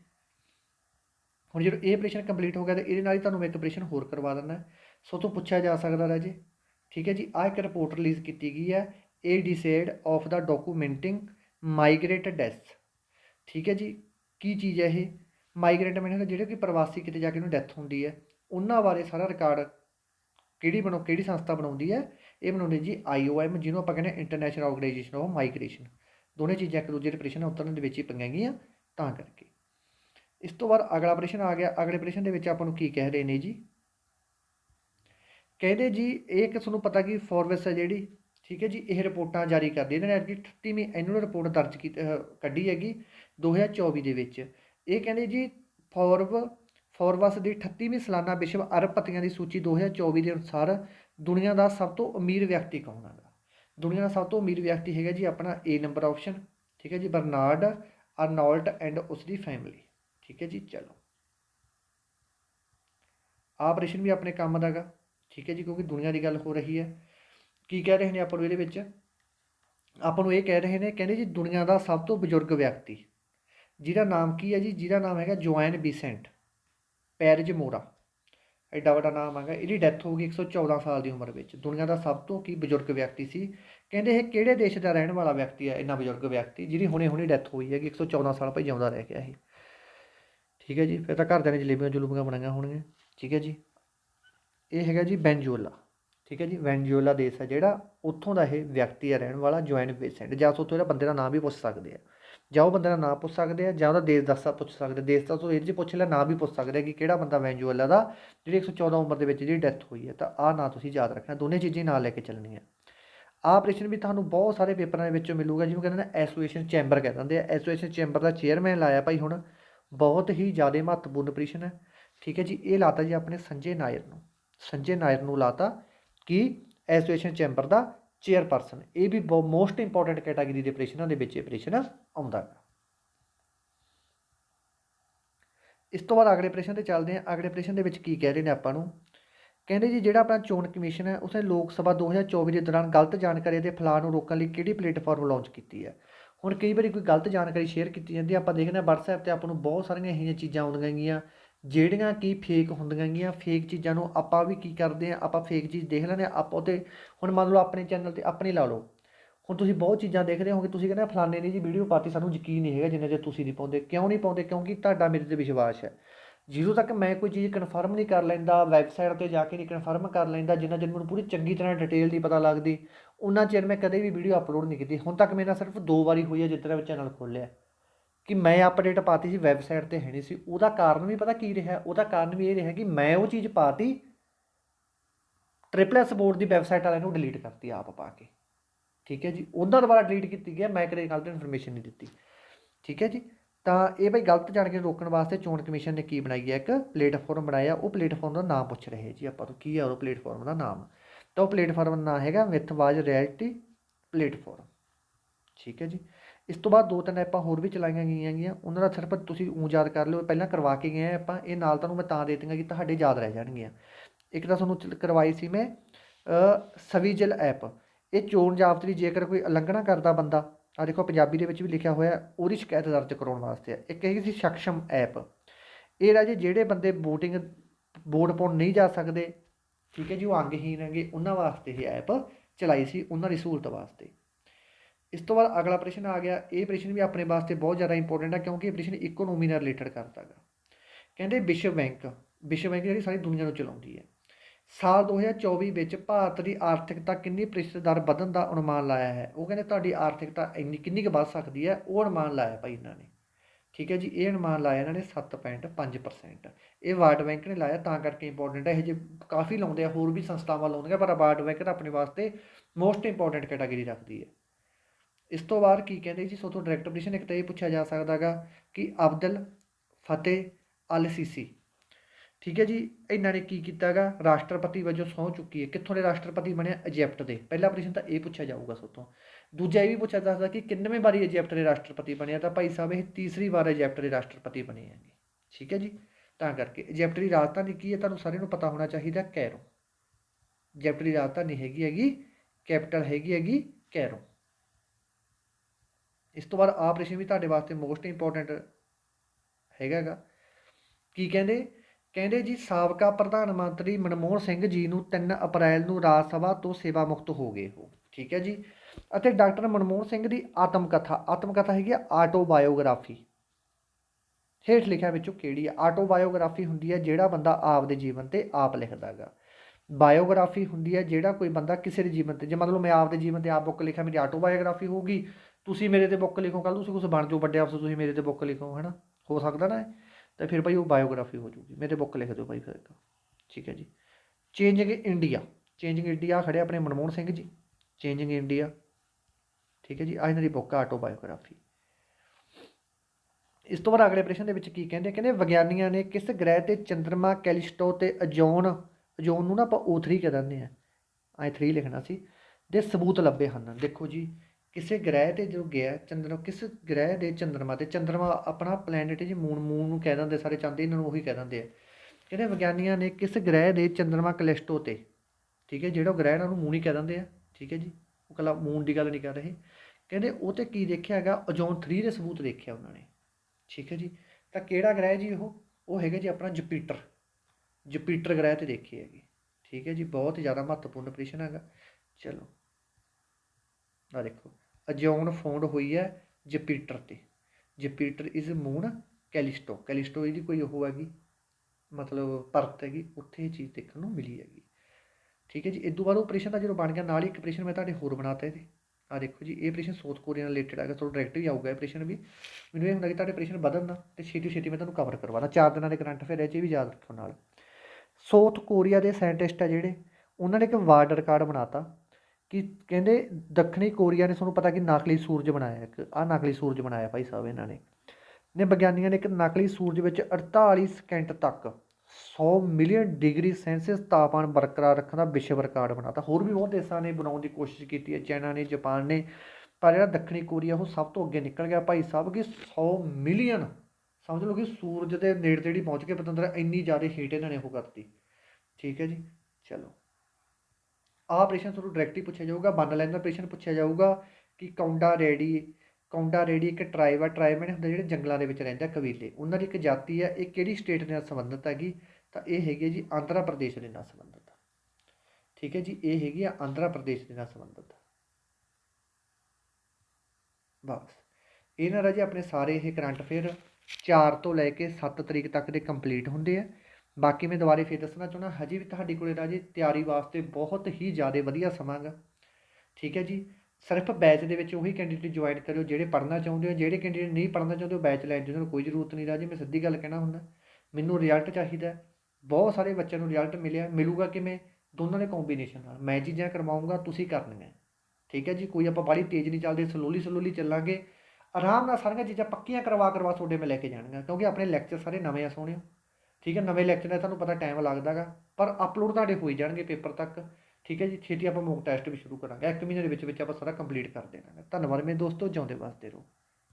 ਹੁਣ ਜਦੋਂ ਇਹ ਆਪਰੇਸ਼ਨ ਕੰਪਲੀਟ ਹੋ ਗਿਆ ਤਾਂ ਇਹਦੇ ਨਾਲ ਹੀ ਤੁਹਾਨੂੰ ਮੈਂ ਇੱਕ ਆਪਰੇਸ਼ਨ ਹੋਰ ਕਰਵਾ ਦਿੰਦਾ। ਸੋ ਤੋਂ ਪੁੱਛਿਆ ਜਾ ਸਕਦਾ ਰਾਜੇ ਠੀਕ ਹੈ ਜੀ, ਆਹ ਇੱਕ ਰਿਪੋਰਟ ਰਿਲੀਜ਼ ਕੀਤੀ ਗਈ ਹੈ ਏ ਡਿਸਾਈਡ ਆਫ ਦਾ ਡਾਕੂਮੈਂਟਿੰਗ ਮਾਈਗ੍ਰੇਟ ਡੈਥ ਠੀਕ ਹੈ ਜੀ, ਕੀ ਚੀਜ਼ ਹੈ ਇਹ? ਮਾਈਗ੍ਰੇਟ ਮੈਨੂੰ ਜਿਹੜੇ ਕਿ ਪ੍ਰਵਾਸੀ ਕਿਤੇ ਜਾ ਕੇ ਉਹਨੂੰ ਡੈਥ ਹੁੰਦੀ ਹੈ, ਉਹਨਾਂ ਬਾਰੇ ਸਾਰਾ ਰਿਕਾਰਡ ਕਿਹੜੀ ਬਣਾਉ ਕਿਹੜੀ ਸੰਸਥਾ ਬਣਾਉਂਦੀ ਹੈ ਇਹ ਬਣਾਉਂਦੀ ਜੀ IOM ਜਿਹਨੂੰ ਆਪਾਂ ਕਹਿੰਦੇ ਇੰਟਰਨੈਸ਼ਨਲ ਆਰਗੇਨਾਈਜੇਸ਼ਨ ਆਫ ਮਾਈਗ੍ਰੇਸ਼ਨ ਦੋਨੇ ਚੀਜ਼ਾਂ ਇੱਕ ਦੂਜੇ ਦੇ ਪ੍ਰਸ਼ਨ ਉਤਰਨ ਦੇ ਵਿੱਚ ਹੀ ਪਈਆਂ ਗਈਆਂ, ਤਾਂ ਕਰਕੇ। ਇਸ ਤੋਂ ਬਾਅਦ ਅਗਲਾ ਪ੍ਰਸ਼ਨ ਆ ਗਿਆ। ਅਗਲੇ ਪ੍ਰਸ਼ਨ ਦੇ ਵਿੱਚ ਆਪਾਂ ਨੂੰ ਕੀ ਕਹਿ ਰਹੇ ਨੇ ਜੀ? ਕਹਿੰਦੇ ਜੀ, ਇਹ ਕਿ ਤੁਹਾਨੂੰ ਪਤਾ ਕਿ ਫੋਰਵਿਸ ਹੈ ਜਿਹੜੀ, ਠੀਕ ਹੈ ਜੀ, ਇਹ ਰਿਪੋਰਟਾਂ ਜਾਰੀ ਕਰਦੀ ਇਹਨਾਂ ਨੇ ਅੱਗੇ 38ਵੀਂ ਐਨੂਅਲ ਰਿਪੋਰਟ ਦਰਜ ਕੀਤੀ ਕੱਢੀ ਹੈਗੀ 2024 ਦੇ ਵਿੱਚ। ਇਹ ਕਹਿੰਦੇ ਜੀ ਫੋਰਬ ਫੋਰਬਸ ਦੀ 38ਵੀਂ ਸਾਲਾਨਾ ਵਿਸ਼ਵ ਅਰਬਪਤੀਆਂ ਦੀ ਸੂਚੀ 2024 ਦੇ ਅਨੁਸਾਰ ਦੁਨੀਆ ਦਾ ਸਭ ਤੋਂ ਅਮੀਰ ਵਿਅਕਤੀ ਕੌਣ ਹੈਗਾ? ਦੁਨੀਆ ਦਾ ਸਭ ਤੋਂ ਅਮੀਰ ਵਿਅਕਤੀ ਹੈਗਾ ਜੀ ਆਪਣਾ ਏ ਨੰਬਰ ਆਪਸ਼ਨ ਠੀਕ ਹੈ ਜੀ, ਬਰਨਾਰਡ ਅਰਨੋਲਟ ਐਂਡ ਉਸ ਦੀ ਫੈਮਿਲੀ ਠੀਕ ਹੈ ਜੀ, ਚਲੋ। ਆਪਰੇਸ਼ਨ ਵੀ ਆਪਣੇ ਕੰਮ ਦਾ ਹੈਗਾ, ਠੀਕ ਹੈ ਜੀ, ਕਿਉਂਕਿ ਦੁਨੀਆ ਦੀ ਗੱਲ ਹੋ ਰਹੀ ਹੈ। ਕੀ ਕਹਿ ਰਹੇ ਨੇ ਆਪਾਂ ਨੂੰ ਇਹਦੇ ਵਿੱਚ? ਆਪਾਂ ਨੂੰ ਇਹ ਕਹਿ ਰਹੇ ਨੇ, ਕਹਿੰਦੇ ਜੀ ਦੁਨੀਆ ਦਾ ਸਭ ਤੋਂ ਬਜ਼ੁਰਗ ਵਿਅਕਤੀ, ਜਿਹਦਾ ਨਾਮ ਕੀ ਹੈ ਜੀ? ਜਿਹਦਾ ਨਾਮ ਹੈਗਾ ਜੋਐਨ ਬੀਸੈਂਟ, ਪੈਰਿਜ ਮੋਰਾ। ਐਡਾ ਵੱਡਾ ਨਾਮ ਹੈਗਾ, ਇਹਦੀ ਡੈਥ ਹੋ ਗਈ 114 ਸਾਲ ਦੀ ਉਮਰ ਵਿੱਚ। ਦੁਨੀਆ ਦਾ ਸਭ ਤੋਂ ਕੀ ਬਜ਼ੁਰਗ ਵਿਅਕਤੀ ਸੀ? ਕਹਿੰਦੇ ਇਹ ਕਿਹੜੇ ਦੇਸ਼ ਦਾ ਰਹਿਣ ਵਾਲਾ ਵਿਅਕਤੀ ਹੈ, ਇੰਨਾ ਬਜ਼ੁਰਗ ਵਿਅਕਤੀ, ਜਿਹਦੀ ਹੁਣੇ ਹੁਣੇ ਡੈਥ ਹੋਈ ਹੈਗੀ 114 ਸਾਲ ਭਾਈ ਜਿਉਂਦਾ ਰਹਿ ਗਿਆ ਇਹ। ਠੀਕ ਹੈ ਜੀ, ਫਿਰ ਤਾਂ ਘਰਦਿਆਂ ਨੇ ਜਲੇਬੀਆਂ ਜਲੂਬੀਆਂ ਬਣਾਈਆਂ ਹੋਣਗੀਆਂ। ਠੀਕ ਹੈ ਜੀ। ਇਹ ਹੈਗਾ ਜੀ ਵੈਨਜੂਲਾ ਠੀਕ ਹੈ ਜੀ ਵੈਨਜੂਲਾ ਦੇਸ਼ ਹੈ ਜਿਹੜਾ ਉੱਥੋਂ ਦਾ ਇਹ ਵਿਅਕਤੀ ਹੈ, ਰਹਿਣ ਵਾਲਾ ਜੋਇਨ ਬੇਸੈਂਟ ਜਾਂ ਉੱਥੋਂ ਇਹਦਾ ਬੰਦੇ ਦਾ ਨਾਮ ਵੀ ਪੁੱਛ ਸਕਦੇ ਆ। ਜਾਂ ਉਹ ਬੰਦੇ ਦਾ ਨਾਂ ਪੁੱਛ ਸਕਦੇ ਆ, ਜਾਂ ਉਹਦਾ ਦੇਸ਼ ਦੱਸਾ ਪੁੱਛ ਸਕਦੇ ਦੇਸ਼ ਦਾ ਤੋਂ ਇਹ 'ਚ ਪੁੱਛ ਲਿਆ ਨਾਮ ਵੀ ਪੁੱਛ ਸਕਦੇ ਆ ਕਿ ਕਿਹੜਾ ਬੰਦਾ ਵੈਨਜੂਲਾ ਦਾ, ਜਿਹੜੀ 114 ਉਮਰ ਦੇ ਵਿੱਚ ਜਿਹੜੀ ਡੈਥ ਹੋਈ ਹੈ, ਤਾਂ ਆਹ ਨਾਂ ਤੁਸੀਂ ਯਾਦ ਰੱਖਣਾ, ਦੋਨੇ ਚੀਜ਼ਾਂ ਨਾਲ ਲੈ ਕੇ ਚੱਲਣੀ ਹੈ ਆਹ ਪ੍ਰਸ਼ਨ ਵੀ ਤੁਹਾਨੂੰ ਬਹੁਤ ਸਾਰੇ ਪੇਪਰਾਂ ਦੇ ਵਿੱਚੋਂ ਮਿਲੂਗਾ ਜਿਹਨੂੰ ਕਹਿੰਦੇ ਨੇ ਐਸੋਸੀਏਸ਼ਨ ਚੈਂਬਰ ਕਹਿ ਦਿੰਦੇ ਆ। ਐਸੋਸੀਏਸ਼ਨ ਚੈਂਬਰ ਦਾ ਚੇਅਰਮੈਨ ਲਾਇਆ ਭਾਈ ਹੁਣ, ਬਹੁਤ ਹੀ ਜ਼ਿਆਦਾ ਮਹੱਤਵਪੂਰਨ ਪ੍ਰਸ਼ਨ ਹੈ। ਠੀਕ ਹੈ ਜੀ, ਇਹ ਲਾਤਾ ਜੀ ਆਪਣੇ ਸੰਜੇ ਨਾਇਰ ਨੂੰ। ਸੰਜੇ ਨਾਇਰ ਨੂੰ ਲਾਤਾ ਕਿ ਐਸੋਸੀਏਸ਼ਨ ਚੈਂਬਰ ਦਾ ਚੇਅਰਪਰਸਨ। ਇਹ ਵੀ ਬਹੁਤ ਮੋਸਟ ਇੰਪੋਰਟੈਂਟ ਕੈਟਾਗਰੀ ਦੇ ਆਪਰੇਸ਼ਨਾਂ ਦੇ ਵਿੱਚ ਆਪਰੇਸ਼ਨ ਆਉਂਦਾ ਹੈ ਇਸ ਤੋਂ ਬਾਅਦ ਅਗਲੇ ਆਪਰੇਸ਼ਨ ਤੇ ਚੱਲਦੇ ਹਾਂ। ਅਗਲੇ ਆਪਰੇਸ਼ਨ ਦੇ ਵਿੱਚ ਕੀ ਕਹਿ ਰਹੇ ਨੇ ਆਪਾਂ ਨੂੰ? ਕਹਿੰਦੇ ਜੀ, ਜਿਹੜਾ ਆਪਣਾ ਚੋਣ ਕਮਿਸ਼ਨ ਹੈ, ਉਸਨੇ ਲੋਕ ਸਭਾ 2024 ਦੇ ਦੌਰਾਨ ਗਲਤ ਜਾਣਕਾਰੀ ਦੇ ਫੈਲਾਅ ਨੂੰ ਰੋਕਣ ਲਈ ਕਿਹੜੀ ਪਲੇਟਫਾਰਮ ਲਾਂਚ ਕੀਤੀ ਹੈ? ਹੁਣ ਕਈ ਵਾਰੀ ਕੋਈ ਗਲਤ ਜਾਣਕਾਰੀ ਸ਼ੇਅਰ ਕੀਤੀ ਜਾਂਦੀ ਹੈ। ਆਪਾਂ ਦੇਖਦੇ ਹਾਂ WhatsApp ਤੇ ਆਪਾਂ ਨੂੰ ਬਹੁਤ ਸਾਰੀਆਂ ਇਹੋ ਜਿਹੀਆਂ ਚੀਜ਼ਾਂ ਆਉਂਦੀਆਂ ਗਈਆਂ। ਜਿਹੜੀਆਂ ਕਿ ਫੇਕ ਹੁੰਦੀਆਂ ਗੀਆਂ ਫੇਕ ਚੀਜ਼ਾਂ ਨੂੰ ਆਪਾਂ ਵੀ ਕੀ ਕਰਦੇ ਆ ਆਪਾਂ ਫੇਕ ਚੀਜ਼ ਦੇਖ ਲੈਂਦੇ ਆ ਆਪਾਂ ਉਹਤੇ ਹੁਣ ਮੰਨ ਲਓ ਆਪਣੇ ਚੈਨਲ ਤੇ ਆਪਣੀ ਲਾ ਲਓ। ਹੁਣ ਤੁਸੀਂ ਬਹੁਤ ਚੀਜ਼ਾਂ ਦੇਖਦੇ ਹੋਗੇ ਤੁਸੀਂ ਕਹਿੰਦੇ ਫਲਾਣੇ ਨੇ ਜੀ ਵੀਡੀਓ ਪਾਤੀ, ਸਾਨੂੰ ਯਕੀਨ ਨਹੀਂ ਹੈਗਾ ਜਿੰਨਾ ਚਿਰ ਤੁਸੀਂ ਨਹੀਂ ਪਾਉਂਦੇ, ਕਿਉਂ ਨਹੀਂ ਪਾਉਂਦੇ, ਕਿਉਂਕਿ ਤੁਹਾਡਾ ਮੇਰੇ ਤੇ ਵਿਸ਼ਵਾਸ ਹੈ। ਜਦੋਂ ਤੱਕ ਮੈਂ ਕੋਈ ਚੀਜ਼ ਕਨਫਰਮ ਨਹੀਂ ਕਰ ਲੈਂਦਾ ਵੈਬਸਾਈਟ ਤੇ ਜਾ ਕੇ ਨਹੀਂ ਕਨਫਰਮ ਕਰ ਲੈਂਦਾ, ਜਿੰਨਾ ਚਿਰ ਮੈਨੂੰ ਪੂਰੀ ਚੰਗੀ ਤਰ੍ਹਾਂ ਡਿਟੇਲ ਦੀ ਪਤਾ ਲੱਗਦੀ ਉਹਨਾਂ ਚਿਰ ਮੈਂ ਕਦੇ ਵੀ ਵੀਡੀਓ ਅਪਲੋਡ ਨਹੀਂ ਕੀਤੀ। ਹੁਣ ਤੱਕ ਮੇਰੇ ਨਾਲ ਸਿਰਫ ਦੋ ਵਾਰੀ ਹੋਈ ਹੈ ਜਿੱਦਾਂ ਮੈਂ ਚੈਨਲ ਖੋਲ੍ਹਿਆ। ਕਿ ਮੈਂ ਅਪਡੇਟ ਪਾਤੀ ਸੀ ਵੈਬਸਾਈਟ ਤੇ ਹੈ ਨਹੀਂ ਸੀ। ਉਹਦਾ ਕਾਰਨ ਵੀ ਪਤਾ ਕੀ ਰਿਹਾ? ਉਹਦਾ ਕਾਰਨ ਵੀ ਇਹ ਰਿਹਾ ਕਿ ਮੈਂ ਉਹ ਚੀਜ਼ ਪਾਤੀ ਟ੍ਰਿਪਲ ਐਸ ਬੋਰਡ ਦੀ ਵੈਬਸਾਈਟ ਵਾਲਿਆਂ ਨੂੰ ਡਿਲੀਟ ਕਰਤੀ ਆਪ ਪਾ ਕੇ। ਠੀਕ ਹੈ ਜੀ? ਉਹਨਾਂ ਦੁਆਰਾ ਡਿਲੀਟ ਕੀਤੀ ਗਿਆ, ਮੈਂ ਕਦੇ ਗਲਤ ਇਨਫੋਰਮੇਸ਼ਨ ਨਹੀਂ ਦਿੱਤੀ। ਠੀਕ ਹੈ ਜੀ? ਤਾਂ ਇਹ ਬਈ ਗਲਤ ਜਾਣਕਾਰੀ ਰੋਕਣ ਵਾਸਤੇ ਚੋਣ ਕਮਿਸ਼ਨ ਨੇ ਕੀ ਬਣਾਈ ਹੈ? ਇੱਕ ਪਲੇਟਫਾਰਮ ਬਣਾਇਆ। ਉਹ ਪਲੇਟਫਾਰਮ ਦਾ ਨਾਮ ਪੁੱਛ ਰਹੇ ਜੀ ਆਪਾਂ ਤੋਂ। ਕੀ ਹੈ ਉਹ ਪਲੇਟਫਾਰਮ ਦਾ ਨਾਮ? ਤਾਂ ਉਹ ਪਲੇਟਫਾਰਮ ਦਾ ਨਾਮ ਹੈਗਾ ਮਿਥਵਾਜ ਰਿਐਲਿਟੀ ਪਲੇਟਫਾਰਮ ਠੀਕ ਹੈ ਜੀ? ਇਸ ਤੋਂ ਬਾਅਦ ਦੋ ਤਿੰਨ ਐਪਾਂ ਹੋਰ ਵੀ ਚਲਾਈਆਂ ਗਈਆਂ ਗੀਆਂ ਉਹਨਾਂ ਦਾ ਸਿਰਫ ਤੁਸੀਂ ਊਂ ਯਾਦ ਕਰ ਲਿਓ, ਪਹਿਲਾਂ ਕਰਵਾ ਕੇ ਗਏ ਆ ਆਪਾਂ, ਇਹ ਨਾਲ ਤੁਹਾਨੂੰ ਮੈਂ ਤਾਂ ਦੇ ਦਿੰਗਾ ਕਿ ਤੁਹਾਡੇ ਯਾਦ ਰਹਿ ਜਾਣਗੀਆਂ। ਇੱਕ ਤਾਂ ਤੁਹਾਨੂੰ ਚਲ- ਕਰਵਾਈ ਸੀ ਮੈਂ ਸਵੀਜਲ ਐਪ। ਇਹ ਚੋਣ ਜਾਬਤ ਦੀ ਜੇਕਰ ਕੋਈ ਉਲੰਘਣਾ ਕਰਦਾ ਬੰਦਾ ਆ ਦੇਖੋ ਪੰਜਾਬੀ ਦੇ ਵਿੱਚ ਵੀ ਲਿਖਿਆ ਹੋਇਆ, ਉਹਦੀ ਸ਼ਿਕਾਇਤ ਦਰਜ ਕਰਾਉਣ ਵਾਸਤੇ ਹੈ ਇੱਕ ਹੈਗੀ ਸੀ ਸક્ષਮ ਐਪ। ਇਹ ਰਾਜੇ ਜਿਹੜੇ ਬੰਦੇ VOTING ਵੋਟ ਪਾਉਣ ਨਹੀਂ ਜਾ ਸਕਦੇ, ਠੀਕ ਹੈ ਜੀ, ਉਹ ਅੰਗਹੀਨ ਹੈਗੇ, ਉਹਨਾਂ ਵਾਸਤੇ ਇਹ ਐਪ ਚਲਾਈ ਸੀ, ਉਹਨਾਂ ਦੀ ਸਹੂਲਤ ਵਾਸਤੇ। ਇਸ ਤੋਂ ਬਾਅਦ ਅਗਲਾ ਪ੍ਰਸ਼ਨ ਆ ਗਿਆ, ਇਹ ਪ੍ਰਸ਼ਨ ਵੀ ਆਪਣੇ ਵਾਸਤੇ ਬਹੁਤ ਜ਼ਿਆਦਾ ਇੰਪੋਰਟੈਂਟ ਹੈ ਕਿਉਂਕਿ ਇਹ ਪ੍ਰਸ਼ਨ ਇਕਨੋਮੀ ਨਾਲ ਰਿਲੇਟਡ ਕਰਦਾ ਗਾ। ਕਹਿੰਦੇ ਵਿਸ਼ਵ ਬੈਂਕ ਵਿਸ਼ਵ ਬੈਂਕ ਜਿਹੜੀ ਸਾਰੀ ਦੁਨੀਆ ਨੂੰ ਚਲਾਉਂਦੀ ਹੈ। ਸਾਲ 2024 ਵਿੱਚ ਭਾਰਤ ਦੀ ਆਰਥਿਕਤਾ ਕਿੰਨੀ ਪ੍ਰਤੀਸ਼ਤ ਦਰ ਵਧਣ ਦਾ ਅਨੁਮਾਨ ਲਾਇਆ ਹੈ? ਉਹ ਕਹਿੰਦੇ ਤੁਹਾਡੀ ਆਰਥਿਕਤਾ ਇੰਨੀ, ਕਿੰਨੀ ਕੁ ਵੱਧ ਸਕਦੀ ਹੈ? ਉਹ ਅਨੁਮਾਨ ਲਾਇਆ ਭਾਈ ਇਹਨਾਂ ਨੇ। ਠੀਕ ਹੈ ਜੀ, ਇਹ ਅਨੁਮਾਨ ਲਾਇਆ ਇਹਨਾਂ ਨੇ 7.5% ਇਹ ਵਰਲਡ ਬੈਂਕ ਨੇ ਲਾਇਆ, ਤਾਂ ਕਰਕੇ ਇੰਪੋਰਟੈਂਟ ਹੈ। ਇਹ ਜੇ ਕਾਫੀ ਲਾਉਂਦੇ ਆ, ਹੋਰ ਵੀ ਸੰਸਥਾਵਾਂ ਲਾਉਂਦੀਆਂ, ਪਰ ਵਰਲਡ ਬੈਂਕ ਤਾਂ ਆਪਣੇ ਵਾਸਤੇ ਮੋਸਟ ਇੰਪੋਰਟੈਂਟ ਕੈਟਾਗਰੀ ਰੱਖਦੀ ਹੈ। ਇਸ ਤੋਂ ਬਾਅਦ ਕੀ ਕਹਿੰਦੇ ਜੀ, ਸੋ ਤੋਂ ਡਾਇਰੈਕਟ ਪ੍ਰਸ਼ਨ ਇੱਕ ਤਾਂ ਇਹ ਪੁੱਛਿਆ ਜਾ ਸਕਦਾਗਾ ਕਿ ਅਬਦਲ ਫਤਿਹ ਅਲ ਸੀਸੀ ਠੀਕ ਹੈ ਜੀ, ਇਹਨਾਂ ਨੇ ਕੀ ਕੀਤਾਗਾ ਰਾਸ਼ਟਰਪਤੀ ਵਜੋਂ ਸਹੁੰ ਚੁੱਕੀ ਹੈ। ਕਿੱਥੋਂ ਦੇ ਰਾਸ਼ਟਰਪਤੀ ਬਣਿਆ ਇਜਿਪਟ ਦੇ। ਪਹਿਲਾ ਪ੍ਰਸ਼ਨ ਤਾਂ ਇਹ ਪੁੱਛਿਆ ਜਾਊਗਾ ਸੋ ਤੋਂ ਦੂਜਾ ਇਹ ਵੀ ਪੁੱਛਿਆ ਜਾ ਸਕਦਾ ਕਿ ਕਿੰਨਵੇਂ ਵਾਰੀ ਇਜਿਪਟ ਦੇ ਰਾਸ਼ਟਰਪਤੀ ਬਣਿਆ ਤਾਂ ਭਾਈ ਸਾਹਿਬ, ਇਹ ਤੀਸਰੀ ਵਾਰ ਇਜਿਪਟ ਦੇ ਰਾਸ਼ਟਰਪਤੀ ਬਣੇ ਹੈਗੇ। ਠੀਕ ਹੈ ਜੀ? ਤਾਂ ਕਰਕੇ ਇਜਿਪਟ ਦੀ ਰਾਜਧਾਨੀ ਕੀ ਹੈ? ਤੁਹਾਨੂੰ ਸਾਰਿਆਂ ਨੂੰ ਪਤਾ ਹੋਣਾ ਚਾਹੀਦਾ ਕੈਰੋ। ਇਜਿਪਟ ਦੀ ਰਾਜਧਾਨੀ ਹੈਗੀ ਹੈਗੀ, ਕੈਪੀਟਲ ਹੈਗੀ ਹੈਗੀ, ਕੈਰੋ। ਇਸ ਤੋਂ ਬਾਅਦ ਆਹ ਪ੍ਰਸ਼ਨ ਵੀ ਤੁਹਾਡੇ ਵਾਸਤੇ ਮੋਸਟ ਇੰਪੋਰਟੈਂਟ ਹੈਗਾਗਾ ਕੀ ਕਹਿੰਦੇ? ਕਹਿੰਦੇ ਜੀ, ਸਾਬਕਾ ਪ੍ਰਧਾਨ ਮੰਤਰੀ ਮਨਮੋਹਨ ਸਿੰਘ ਜੀ ਨੂੰ 3 ਅਪ੍ਰੈਲ ਨੂੰ ਰਾਜ ਸਭਾ ਤੋਂ ਸੇਵਾ ਮੁਕਤ ਹੋ ਗਏ ਹੋ ਠੀਕ ਹੈ ਜੀ? ਅਤੇ ਡਾਕਟਰ ਮਨਮੋਹਨ ਸਿੰਘ ਦੀ ਆਤਮ ਕਥਾ ਆਤਮ ਕਥਾ ਹੈਗੀ ਆਟੋਬਾਇਓਗ੍ਰਾਫੀ ਹੇਠ ਲਿਖਿਆ ਵਿੱਚੋਂ ਕਿਹੜੀ ਹੈ ਆਟੋਬਾਇਓਗ੍ਰਾਫੀ ਹੁੰਦੀ ਹੈ ਜਿਹੜਾ ਬੰਦਾ ਆਪ ਦੇ ਜੀਵਨ ਤੇ ਆਪ ਲਿਖਦਾ ਹੈਗਾ ਬਾਇਓਗ੍ਰਾਫੀ ਹੁੰਦੀ ਹੈ ਜਿਹੜਾ ਕੋਈ ਬੰਦਾ ਕਿਸੇ ਦੇ ਜੀਵਨ ਤੇ, ਜੇ ਮਤਲਬ ਮੈਂ ਆਪਦੇ ਜੀਵਨ ਤੇ ਆਪ ਬੁੱਕ ਲਿਖਿਆ, ਮੇਰੀ ਆਟੋਬਾਇਓਗ੍ਰਾਫੀ ਹੋਊਗੀ ਤੁਸੀਂ ਮੇਰੇ ਤੇ ਬੁੱਕ ਲਿਖੋ ਕੱਲ ਤੁਸੀਂ ਕੁਝ ਬਣ ਜਾਓ, ਵੱਡੇ ਅਫਸਰ ਤੁਸੀਂ ਮੇਰੇ ਤੇ ਬੁੱਕ ਲਿਖੋ, ਹੈਨਾ? ਹੋ ਸਕਦਾ ਨਾ ਤਾਂ ਫਿਰ ਭਾਈ ਉਹ ਬਾਇਓਗ੍ਰਾਫੀ ਹੋ ਜੂਗੀ ਮੇਰੇ ਬੁੱਕ ਲਿਖ ਦਿਓ ਭਾਈ ਫਿਰ ਇੱਕ। ਠੀਕ ਹੈ ਜੀ। ਚੇਂਜਿੰਗ ਇੰਡੀਆ ਚੇਂਜਿੰਗ ਇੰਡੀਆ ਖੜੇ ਆਪਣੇ ਮਨਮੋਹਨ ਸਿੰਘ ਜੀ। ਚੇਂਜਿੰਗ ਇੰਡੀਆ ਠੀਕ ਹੈ ਜੀ। ਆਹ ਇਹਨਾਂ ਦੀ ਬੁੱਕ ਆਟੋ ਬਾਇਓਗ੍ਰਾਫੀ ਇਸ ਤੋਂ ਬਾਅਦ ਅਗਲੇ ਪ੍ਰਸ਼ਨ ਦੇ ਵਿੱਚ ਕੀ ਕਹਿੰਦੇ ਕਹਿੰਦੇ ਵਿਗਿਆਨੀਆਂ ਨੇ ਕਿਸ ਗ੍ਰਹਿ ਤੇ ਚੰਦਰਮਾ, ਕੈਲਿਸਟੋ ਤੇ ਅਜੋਨ ਅਜੋਨ ਨੂੰ ਨਾ ਆਪਾਂ O3 ਕਹਿ ਦਿੰਦੇ ਆ। ਆਈ 3 ਲਿਖਣਾ ਸੀ। ਦੇ ਸਬੂਤ ਲੱਭੇ ਹਨ। ਦੇਖੋ ਜੀ ਕਿਸੇ ਗ੍ਰਹਿ ਤੇ ਜੋ ਗਿਆ, ਚੰਦਰਮਾ, ਕਿਸ ਗ੍ਰਹਿ ਦੇ ਚੰਦਰਮਾ ਤੇ, ਚੰਦਰਮਾ ਆਪਣਾ ਪਲੈਨਟ ਜੀ ਮੂਨ ਮੂਨ ਨੂੰ ਕਹਿ ਦਿੰਦੇ, ਸਾਰੇ ਚਾਹੁੰਦੇ ਇਹਨਾਂ ਨੂੰ ਉਹੀ ਕਹਿ ਦਿੰਦੇ ਆ। ਕਹਿੰਦੇ ਵਿਗਿਆਨੀਆਂ ਨੇ ਕਿਸ ਗ੍ਰਹਿ ਦੇ ਚੰਦਰਮਾ ਕਲਿਸ਼ਟੋ ਤੇ, ਠੀਕ ਹੈ, ਜਿਹੜਾ ਉਹ ਗ੍ਰਹਿ ਇਹਨਾਂ ਨੂੰ ਮੂਨ ਹੀ ਕਹਿ ਦਿੰਦੇ ਆ, ਠੀਕ ਹੈ ਜੀ, ਉਹ ਕੱਲਾ ਮੂਨ ਦੀ ਗੱਲ ਨਹੀਂ ਕਰ ਰਹੇ। ਕਹਿੰਦੇ ਉਹ ਤੇ ਕੀ ਦੇਖਿਆ ਹੈਗਾ ਓਜ਼ੋਨ 3 ਦੇ ਸਬੂਤ ਦੇਖਿਆ ਉਹਨਾਂ ਨੇ, ਠੀਕ ਹੈ ਜੀ। ਤਾਂ ਕਿਹੜਾ ਗ੍ਰਹਿ ਜੀ ਉਹ? ਉਹ ਹੈਗਾ ਜੀ ਆਪਣਾ ਜੁਪੀਟਰ ਜੁਪੀਟਰ ਗ੍ਰਹਿ ਤੇ ਦੇਖੀ ਹੈਗੀ, ਠੀਕ ਹੈ ਜੀ, ਬਹੁਤ ਜ਼ਿਆਦਾ ਮਹੱਤਵਪੂਰਨ ਪ੍ਰਸ਼ਨ ਹੈਗਾ। ਚਲੋ ਆ ਦੇਖੋ। ਅਜੋਨ ਫਾਊਂਡ ਹੋਈ ਹੈ ਜਪੀਟਰ ਤੇ। ਜਪੀਟਰ ਇਜ਼ ਮੂਨ ਕੈਲਿਸਟੋ। ਕੈਲਿਸਟੋ ਇਹਦੀ ਕੋਈ ਉਹ ਹੈਗੀ, ਮਤਲਬ ਪਰਤ ਹੈਗੀ, ਉੱਥੇ ਇਹ ਚੀਜ਼ ਦੇਖਣ ਨੂੰ ਮਿਲੀ ਹੈਗੀ। ਠੀਕ ਹੈ ਜੀ ਇਸ ਤੋਂ ਬਾਅਦ ਉਹ ਪ੍ਰਸ਼ਨ ਦਾ ਜਦੋਂ ਬਣ ਗਿਆ, ਨਾਲ ਹੀ ਇੱਕ ਪ੍ਰਸ਼ਨ ਮੈਂ ਤੁਹਾਡੇ ਹੋਰ ਬਣਾਤਾ ਇਹਦੇ। ਆ ਦੇਖੋ ਜੀ, ਇਹ ਪ੍ਰਸ਼ਨ ਸਾਊਥ ਕੋਰੀਆ ਨਾਲ ਰਿਲੇਟਡ ਹੈਗਾ ਤੁਹਾਨੂੰ ਡਾਇਰੈਕਟ ਹੀ ਆਊਗਾ ਇਹ ਪ੍ਰਸ਼ਨ ਵੀ। ਮੈਨੂੰ ਇਹ ਹੁੰਦਾ ਕਿ ਤੁਹਾਡੇ ਪ੍ਰਸ਼ਨ ਵਧਣ ਨਾ, ਤੇ ਛੇਤੀ ਛੇਤੀ ਮੈਂ ਤੁਹਾਨੂੰ ਕਵਰ ਕਰਵਾਉਣਾ। ਚਾਰ ਦਿਨਾਂ ਦੇ ਕਰੰਟ ਅਫੇਅਰ ਇਹ ਵੀ ਯਾਦ ਰੱਖੋ ਨਾਲ। ਸਾਊਥ ਕੋਰੀਆ ਦੇ ਸਾਇੰਟਿਸਟ ਆ ਜਿਹੜੇ, ਉਹਨਾਂ ਨੇ ਇੱਕ ਵਰਲਡ ਰਿਕਾਰਡ ਬਣਾਤਾ। ਕਿ ਕਹਿੰਦੇ ਦੱਖਣੀ ਕੋਰੀਆ ਨੇ ਤੁਹਾਨੂੰ ਪਤਾ ਕਿ ਨਕਲੀ ਸੂਰਜ ਬਣਾਇਆ ਇੱਕ ਆ ਨਕਲੀ ਸੂਰਜ ਬਣਾਇਆ ਭਾਈ ਸਾਹਿਬ ਇਹਨਾਂ ਨੇ। ਨੇ ਵਿਗਿਆਨੀਆਂ ਨੇ ਇੱਕ ਨਕਲੀ ਸੂਰਜ ਵਿੱਚ 48 ਸਕਿੰਟ ਤੱਕ 100 ਮਿਲੀਅਨ ਡਿਗਰੀ ਸੈਲਸੀਅਸ ਤਾਪਮਾਨ ਬਰਕਰਾਰ ਰੱਖਣ ਦਾ ਵਿਸ਼ਵ ਰਿਕਾਰਡ ਬਣਾਤਾ। ਹੋਰ ਵੀ ਬਹੁਤ ਦੇਸ਼ਾਂ ਨੇ ਬਣਾਉਣ ਦੀ ਕੋਸ਼ਿਸ਼ ਕੀਤੀ ਹੈ, ਚਾਈਨਾ ਨੇ, ਜਾਪਾਨ ਨੇ, ਪਰ ਜਿਹੜਾ ਦੱਖਣੀ ਕੋਰੀਆ ਉਹ ਸਭ ਤੋਂ ਅੱਗੇ ਨਿਕਲ ਗਿਆ ਭਾਈ ਸਾਹਿਬ ਕਿ 100 ਮਿਲੀਅਨ ਸਮਝ ਲਓ ਕਿ ਸੂਰਜ ਦੇ ਨੇੜੇ ਤੇੜੀ ਪਹੁੰਚ ਕੇ ਪਤੰਦਰ ਇੰਨੀ ਜ਼ਿਆਦਾ ਹੀਟ ਇਹਨਾਂ ਨੇ ਉਹ ਕਰਤੀ। ਠੀਕ ਹੈ ਜੀ, ਚਲੋ। ਆਹ ਪ੍ਰਸ਼ਨ ਤੁਹਾਨੂੰ ਡਾਇਰੈਕਟਲੀ ਪੁੱਛਿਆ ਜਾਊਗਾ, ਬੰਨ ਲੈਣ ਦਾ ਪ੍ਰਸ਼ਨ ਪੁੱਛਿਆ ਜਾਊਗਾ ਕਿ ਕੌਂਡਾ ਰੇਡੀ ਕੌਂਡਾ ਰੇਡੀ ਇੱਕ ਟ੍ਰਾਈਬ ਆ ਟ੍ਰਾਈਬ ਨੇ ਹੁੰਦੇ ਜਿਹੜੇ ਜੰਗਲਾਂ ਦੇ ਵਿੱਚ ਰਹਿੰਦੇ ਆ ਕਬੀਲੇ, ਉਹਨਾਂ ਦੀ ਇੱਕ ਜਾਤੀ ਆ, ਇਹ ਕਿਹੜੀ ਸਟੇਟ ਦੇ ਨਾਲ ਸੰਬੰਧਿਤ ਹੈਗੀ? ਤਾਂ ਇਹ ਹੈਗੀ ਹੈ ਜੀ ਆਂਧਰਾ ਪ੍ਰਦੇਸ਼ ਦੇ ਨਾਲ ਸੰਬੰਧਿਤ। ਠੀਕ ਹੈ ਜੀ, ਇਹ ਹੈਗੀ ਆ ਆਂਧਰਾ ਪ੍ਰਦੇਸ਼ ਦੇ ਨਾਲ ਸੰਬੰਧਿਤ। ਬਸ। ਇਹਨਾਂ ਨਾ ਰਾਜੇ ਆਪਣੇ ਸਾਰੇ ਇਹ ਕਰੰਟ ਅਫੇਅਰ 4 ਤੋਂ ਲੈ ਕੇ 7 ਤਰੀਕ ਤੱਕ ਦੇ ਕੰਪਲੀਟ ਹੁੰਦੇ ਆ। ਬਾਕੀ ਮੈਂ ਦੁਬਾਰੇ ਫੇਰ ਦੱਸਣਾ ਚਾਹੁੰਦਾ, ਹਜੇ ਵੀ ਤੁਹਾਡੇ ਕੋਲੇ ਰਾਜੇ ਤਿਆਰੀ ਵਾਸਤੇ ਬਹੁਤ ਹੀ ਜ਼ਿਆਦਾ ਵਧੀਆ ਸਮਾਂ ਗਾ ਠੀਕ ਹੈ ਜੀ? ਸਿਰਫ ਬੈਚ ਦੇ ਵਿੱਚ ਉਹੀ ਕੈਂਡੀਡੇਟ ਜੁਆਇਨ ਕਰਿਓ ਜਿਹੜੇ ਪੜ੍ਹਨਾ ਚਾਹੁੰਦੇ ਹੋ, ਜਿਹੜੇ ਕੈਂਡੀਡੇਟ ਨਹੀਂ ਪੜ੍ਹਨਾ ਚਾਹੁੰਦੇ ਉਹ ਬੈਚ ਲੈਣ ਦੀ ਉਹਨਾਂ ਨੂੰ ਕੋਈ ਜ਼ਰੂਰਤ ਨਹੀਂ ਰਾਜੇ, ਮੈਂ ਸਿੱਧੀ ਗੱਲ ਕਹਿਣਾ ਹੁੰਦਾ। ਮੈਨੂੰ ਰਿਜ਼ਲਟ ਚਾਹੀਦਾ ਬਹੁਤ ਸਾਰੇ ਬੱਚਿਆਂ ਨੂੰ ਰਿਜ਼ਲਟ ਮਿਲਿਆ, ਮਿਲੂਗਾ ਕਿਵੇਂ ਦੋਨਾਂ ਦੇ ਕੰਬੀਨੇਸ਼ਨ ਨਾਲ, ਮੈਂ ਚੀਜ਼ਾਂ ਕਰਵਾਉਂਗਾ, ਤੁਸੀਂ ਕਰਨੀਆਂ। ਠੀਕ ਹੈ ਜੀ? ਕੋਈ ਆਪਾਂ ਬਾਹਲੀ ਤੇਜ਼ ਨਹੀਂ ਚੱਲਦੇ ਸਲੋਲੀ ਸਲੋਲੀ ਚੱਲਾਂਗੇ। ਆਰਾਮ ਨਾਲ ਸਾਰੀਆਂ ਚੀਜ਼ਾਂ ਪੱਕੀਆਂ ਕਰਵਾ ਕਰਵਾ ਤੁਹਾਡੇ ਮੈਂ ਲੈ ਕੇ ਜਾਣਗਾ ਕਿਉਂਕਿ ਆਪਣੇ ਲੈਕਚਰ ਸਾਰੇ ਨਵੇਂ ਆ, ਸੋਹਣੇ ਠੀਕ ਹੈ, ਨਵੇਂ ਲੈਕਚਰ ਦਾ ਤੁਹਾਨੂੰ ਪਤਾ ਟਾਈਮ ਲੱਗਦਾਗਾ, ਪਰ ਅਪਲੋਡ ਤੁਹਾਡੇ ਹੋਈ ਜਾਣਗੇ ਪੇਪਰ ਤੱਕ। ਠੀਕ ਹੈ ਜੀ, ਛੇਤੀ ਆਪਾਂ ਮੋਕ ਟੈਸਟ ਵੀ ਸ਼ੁਰੂ ਕਰਾਂਗੇ। ਇੱਕ ਮਹੀਨੇ ਦੇ ਵਿੱਚ ਵਿੱਚ ਆਪਾਂ ਸਾਰਾ ਕੰਪਲੀਟ ਕਰ ਦੇਣਾ ਧੰਨਵਾਦ ਮੇਰੇ ਦੋਸਤੋ, ਜਿਉਂਦੇ ਵਾਸਤੇ ਰਹੋ।